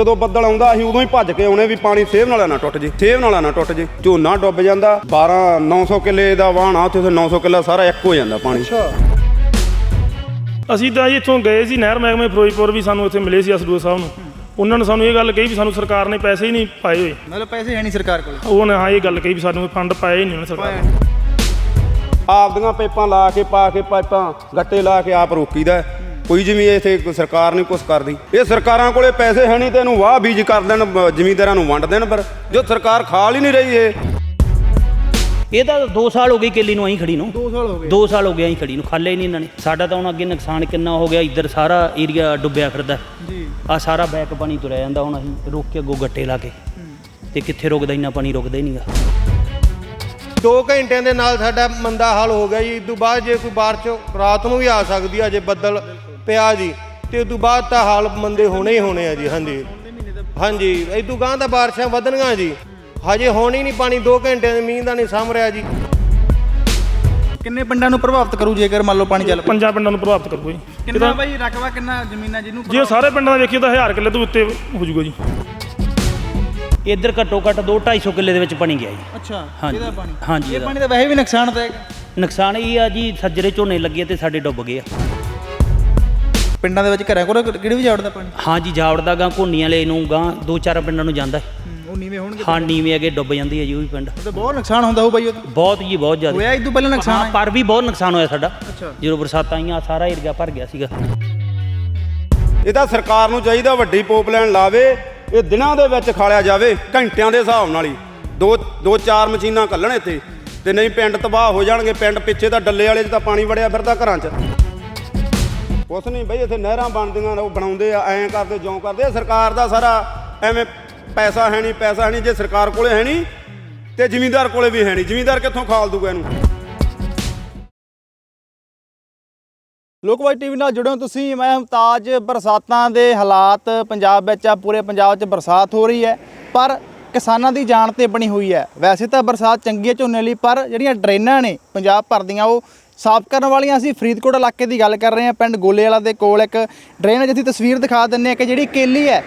ਜਦੋਂ ਬੱਦਲ ਆਉਂਦਾ ਅਸੀਂ ਉਦੋਂ ਹੀ ਭੱਜ ਕੇ ਆਉਣੇ ਵੀ ਪਾਣੀ ਸੇਵ ਨਾਲਾ ਨਾ ਟੁੱਟ ਜੇ ਸੇਵ ਨਾਲਾ ਨਾ ਟੁੱਟ ਜੇ। ਝੋਨਾ ਡੁੱਬ ਜਾਂਦਾ 12 900 ਕਿੱਲੇ ਦਾ ਵਾਹਣ ਆ ਉੱਥੇ 900 ਕਿੱਲਾ ਸਾਰਾ ਇੱਕ ਹੋ ਜਾਂਦਾ ਪਾਣੀ। ਅਸੀਂ ਤਾਂ ਜੀ ਇੱਥੋਂ ਗਏ ਸੀ ਨਹਿਰ ਮਹਿਕਮੇ ਫਿਰੋਜ਼ਪੁਰ ਵੀ ਸਾਨੂੰ ਇੱਥੇ ਮਿਲੇ ਸੀ ਅਸਦੂਆ ਸਾਹਿਬ ਨੂੰ। ਉਹਨਾਂ ਨੇ ਸਾਨੂੰ ਇਹ ਗੱਲ ਕਹੀ ਵੀ ਸਾਨੂੰ ਸਰਕਾਰ ਨੇ ਪੈਸੇ ਹੀ ਨਹੀਂ ਪਾਏ ਹੋਏ। ਮਤਲਬ ਪੈਸੇ ਹੈ ਨਹੀਂ ਸਰਕਾਰ ਕੋਲ? ਉਹਨੇ ਹਾਂ ਇਹ ਗੱਲ ਕਹੀ ਵੀ ਸਾਨੂੰ ਫੰਡ ਪਾਏ ਹੀ ਨਹੀਂ ਉਹਨੇ ਸਰਕਾਰ ਨੇ ਆਪਦੀਆਂ ਪਾਈਪਾਂ ਲਾ ਕੇ ਪਾ ਕੇ ਪਾਈਪਾਂ ਗੱਟੇ ਲਾ ਕੇ ਆਪ ਰੋਕੀਦਾ। ਕੋਈ ਜਿਵੇਂ ਇੱਥੇ ਸਰਕਾਰ ਨਹੀਂ ਕੁਛ ਕਰਦੀ। ਇਹ ਸਰਕਾਰਾਂ ਕੋਲੇ ਪੈਸੇ ਹੈ ਨਹੀਂ ਤੇ ਇਹਨੂੰ ਵਾਹ ਬੀਜ ਕਰ ਦੇਣ ਜ਼ਿਮੀਂਦਾਰਾਂ ਨੂੰ ਵੰਡ ਦੇਣ ਪਰ ਜੋ ਸਰਕਾਰ ਖਾਲ ਹੀ ਨਹੀਂ ਰਹੀ ਇਹ। ਇਹ ਤਾਂ 2 ਸਾਲ ਹੋ ਗਏ ਕੇਲੀ ਨੂੰ ਆਈ ਖੜੀ ਨੂੰ। 2 ਸਾਲ ਹੋ ਗਏ। 2 ਸਾਲ ਹੋ ਗਏ ਆਈ ਖੜੀ ਨੂੰ ਖਾਲੇ ਨਹੀਂ ਇਹਨਾਂ ਨੇ। ਸਾਡਾ ਤਾਂ ਹੁਣ ਅੱਗੇ ਨੁਕਸਾਨ ਕਿੰਨਾ ਹੋ ਗਿਆ ਇੱਧਰ ਸਾਰਾ ਏਰੀਆ ਡੁੱਬਿਆ ਫਿਰਦਾ। ਜੀ। ਆ ਸਾਰਾ ਬੈਕ ਪਾਣੀ ਤੁਰਿਆ ਜਾਂਦਾ ਹੁਣ ਅਸੀਂ ਰੋਕ ਕੇ ਅੱਗੋਂ ਗੱਟੇ ਲਾ ਕੇ। ਤੇ ਕਿੱਥੇ ਰੁਕਦਾ ਇੰਨਾ ਪਾਣੀ ਰੁਕਦਾ ਹੀ ਨਹੀਂਗਾ 2 ਘੰਟਿਆਂ ਦੇ ਨਾਲ ਸਾਡਾ ਮੰਦਾ ਹਾਲ ਹੋ ਗਿਆ ਜੀ। ਇਸ ਤੋਂ ਬਾਅਦ ਜੇ ਕੋਈ ਬਾਰਿਸ਼ ਰਾਤ ਨੂੰ ਵੀ ਆ ਸਕਦੀ ਆ ਜੇ ਬੱਦਲ ਪਿਆ ਜੀ ਤੇ ਤੋਂ ਬਾਅਦ ਤਾਂ ਹਾਲ ਮੰਦੇ ਹੋਣੇ ਹੀ ਹੋਣੇ ਆ ਜੀ ਹਾਂਜੀ। ਹਾਂਜੀ ਇਸ ਤੋਂ ਗਾਂ ਤਾਂ ਬਾਰਿਸ਼ਾਂ ਵਧਣਗੀਆਂ ਜੀ। ਹਜੇ ਹੋਣ ਨਹੀਂ ਪਾਣੀ 2 ਘੰਟਿਆਂ ਦੇ ਮੀਂਹ ਦਾ ਨਹੀਂ ਸਾਂਭ ਰਿਹਾ ਜੀ। ਕਿੰਨੇ ਪਿੰਡਾਂ ਨੂੰ ਪ੍ਰਭਾਵਿਤ ਕਰੂ ਜੇਕਰ ਮੰਨ ਲਓ ਪਾਣੀ ਚੱਲ ਪਿਆ? ਪੰਜਾਂ ਪਿੰਡਾਂ ਨੂੰ ਪ੍ਰਭਾਵਿਤ ਕਰੂਗਾ ਜੀ। ਕਿੰਨਾ ਬਾਈ ਰਕਬਾ ਕਿੰਨਾ ਜ਼ਮੀਨਾਂ ਜਿਹਨੂੰ ਜੇ ਸਾਰੇ ਪਿੰਡਾਂ ਦਾ ਵੇਖੀਏ ਤਾਂ 1000 ਕਿੱਲੇ ਤੋਂ ਉੱਤੇ ਹੋ ਜਾਊਗਾ ਜੀ। ਇੱਧਰ ਘੱਟੋ ਘੱਟ 2 250 ਕਿੱਲੇ ਦੇ ਵਿੱਚ ਪਾਣੀ ਗਿਆ ਜੀ। ਅੱਛਾ ਹਾਂਜੀ। ਇਹਦਾ ਪਾਣੀ? ਹਾਂਜੀ, ਇਹ। ਪਾਣੀ ਦਾ ਵੈਸੇ ਵੀ ਨੁਕਸਾਨ ਤਾਂ ਹੈਗਾ। ਨੁਕਸਾਨ ਇਹ ਆ ਜੀ ਸੱਜਰੇ ਝੋਨੇ ਲੱਗੇ ਤੇ ਸਾਡੇ ਡੁੱਬ ਗਏ ਆ। ਪਿੰਡਾਂ ਦੇ ਵਿੱਚ ਘਰਾਂ ਕੋਲ ਕਿਹੜੇ ਵੀ ਜਾੜਦਾ ਪਾਣੀ? ਹਾਂਜੀ ਜਾਵੜਦਾ ਗਾਂ ਘੋਨੀ ਵਾਲੇ ਨੂੰ ਗਾਂ ਦੋ ਚਾਰ ਪਿੰਡਾਂ ਨੂੰ ਜਾਂਦਾ ਹੈ। ਉਹ ਨੀਵੇਂ ਹੋਣਗੇ ਹਾਂ ਨੀਵੇਂ ਅੱਗੇ ਡੁੱਬ ਜਾਂਦੀ ਹੈ ਜੀ ਉਹ ਵੀ ਪਿੰਡ। ਤਾਂ ਬਹੁਤ ਨੁਕਸਾਨ ਹੁੰਦਾ ਹੋਊ ਬਾਈ ਉਹ। ਬਹੁਤ ਜੀ ਬਹੁਤ ਜ਼ਿਆਦਾ। ਹੋਇਆ ਇਹ ਤੋਂ ਪਹਿਲਾਂ ਨੁਕਸਾਨ? ਹਾਂ ਹੈ ਪਰ ਵੀ ਬਹੁਤ ਨੁਕਸਾਨ ਹੋਇਆ ਸਾਡਾ। ਜਦੋਂ ਬਰਸਾਤਾਂ ਆਈਆਂ ਸਾਰਾ ਏਰੀਆ ਭਰ ਗਿਆ ਸੀਗਾ। ਇਹ ਤਾਂ ਸਰਕਾਰ ਨੂੰ ਚਾਹੀਦਾ ਵੱਡੀ ਪੋਪਲਾਈਨ ਲਾਵੇ ਇਹ ਦਿਨਾਂ ਦੇ ਵਿੱਚ ਖਾਲਿਆ ਜਾਵੇ ਘੰਟਿਆਂ ਦੇ ਹਿਸਾਬ ਨਾਲ ਹੀ। ਦੋ ਦੋ ਚਾਰ ਮਸ਼ੀਨਾਂ ਕੱਲਣ ਇੱਥੇ ਤੇ ਨਹੀਂ ਪਿੰਡ ਤਬਾਹ ਹੋ ਜਾਣਗੇ ਪਿੰਡ ਪਿੱਛੇ ਤਾਂ ਡੱਲੇ ਵਾਲੇ 'ਚ ਤਾਂ ਪਾਣੀ ਵੜਿਆ ਫਿਰਦਾ ਘਰਾਂ 'ਚ। ਕੁਛ ਨਹੀਂ ਬਈ, ਇੱਥੇ ਨਹਿਰਾਂ ਬਣਦੀਆਂ ਉਹ ਬਣਾਉਂਦੇ ਆ, ਐਂ ਕਰਦੇ, ਜਿਉਂ ਕਰਦੇ ਆ। ਸਰਕਾਰ ਦਾ ਸਾਰਾ ਐਵੇਂ ਪੈਸਾ ਹੈ ਨਹੀਂ, ਪੈਸਾ ਹੈ ਨਹੀਂ, ਜੇ ਸਰਕਾਰ ਕੋਲੇ ਹੈ ਨਹੀਂ, ਤੇ ਜ਼ਿਮੀਂਦਾਰ ਕੋਲੇ ਵੀ ਹੈ ਨਹੀਂ। ਜ਼ਿਮੀਂਦਾਰ ਕਿੱਥੋਂ ਖਾਲ ਦੂਗਾ ਇਹਨੂੰ? ਲੋਕਵਾਈ ਟੀਵੀ ਨਾਲ ਜੁੜੇ ਹੋ ਤੁਸੀਂ। ਮੈਂ ਮੁਮਤਾਜ, ਬਰਸਾਤਾਂ ਦੇ ਹਾਲਾਤ ਪੰਜਾਬ ਵਿੱਚ ਆ, ਪੂਰੇ ਪੰਜਾਬ 'ਚ ਬਰਸਾਤ ਹੋ ਰਹੀ ਹੈ, ਪਰ ਕਿਸਾਨਾਂ ਦੀ ਜਾਨ ਤੇ ਬਣੀ ਹੋਈ ਹੈ। ਵੈਸੇ ਤਾਂ ਬਰਸਾਤ ਚੰਗੀ ਹੈ ਝੋਨੇ ਲਈ, ਪਰ ਜਿਹੜੀਆਂ ਡਰੇਨਾਂ ਨੇ ਪੰਜਾਬ ਭਰ ਦੀਆਂ, ਉਹ ਸਾਫ਼ ਕਰਨ ਵਾਲੀਆਂ ਅਸੀਂ ਫਰੀਦਕੋਟ ਇਲਾਕੇ ਦੀ ਗੱਲ ਕਰ ਰਹੇ ਹਾਂ। ਪਿੰਡ ਗੋਲੇਵਾਲਾ ਦੇ ਕੋਲ ਇੱਕ ਡਰੇਨ ਹੈ, ਜਿੱਥੇ ਤਸਵੀਰ ਦਿਖਾ ਦਿੰਨੇ ਆ ਕਿ ਜਿਹੜੀ ਕੇਲੀ ਹੈ,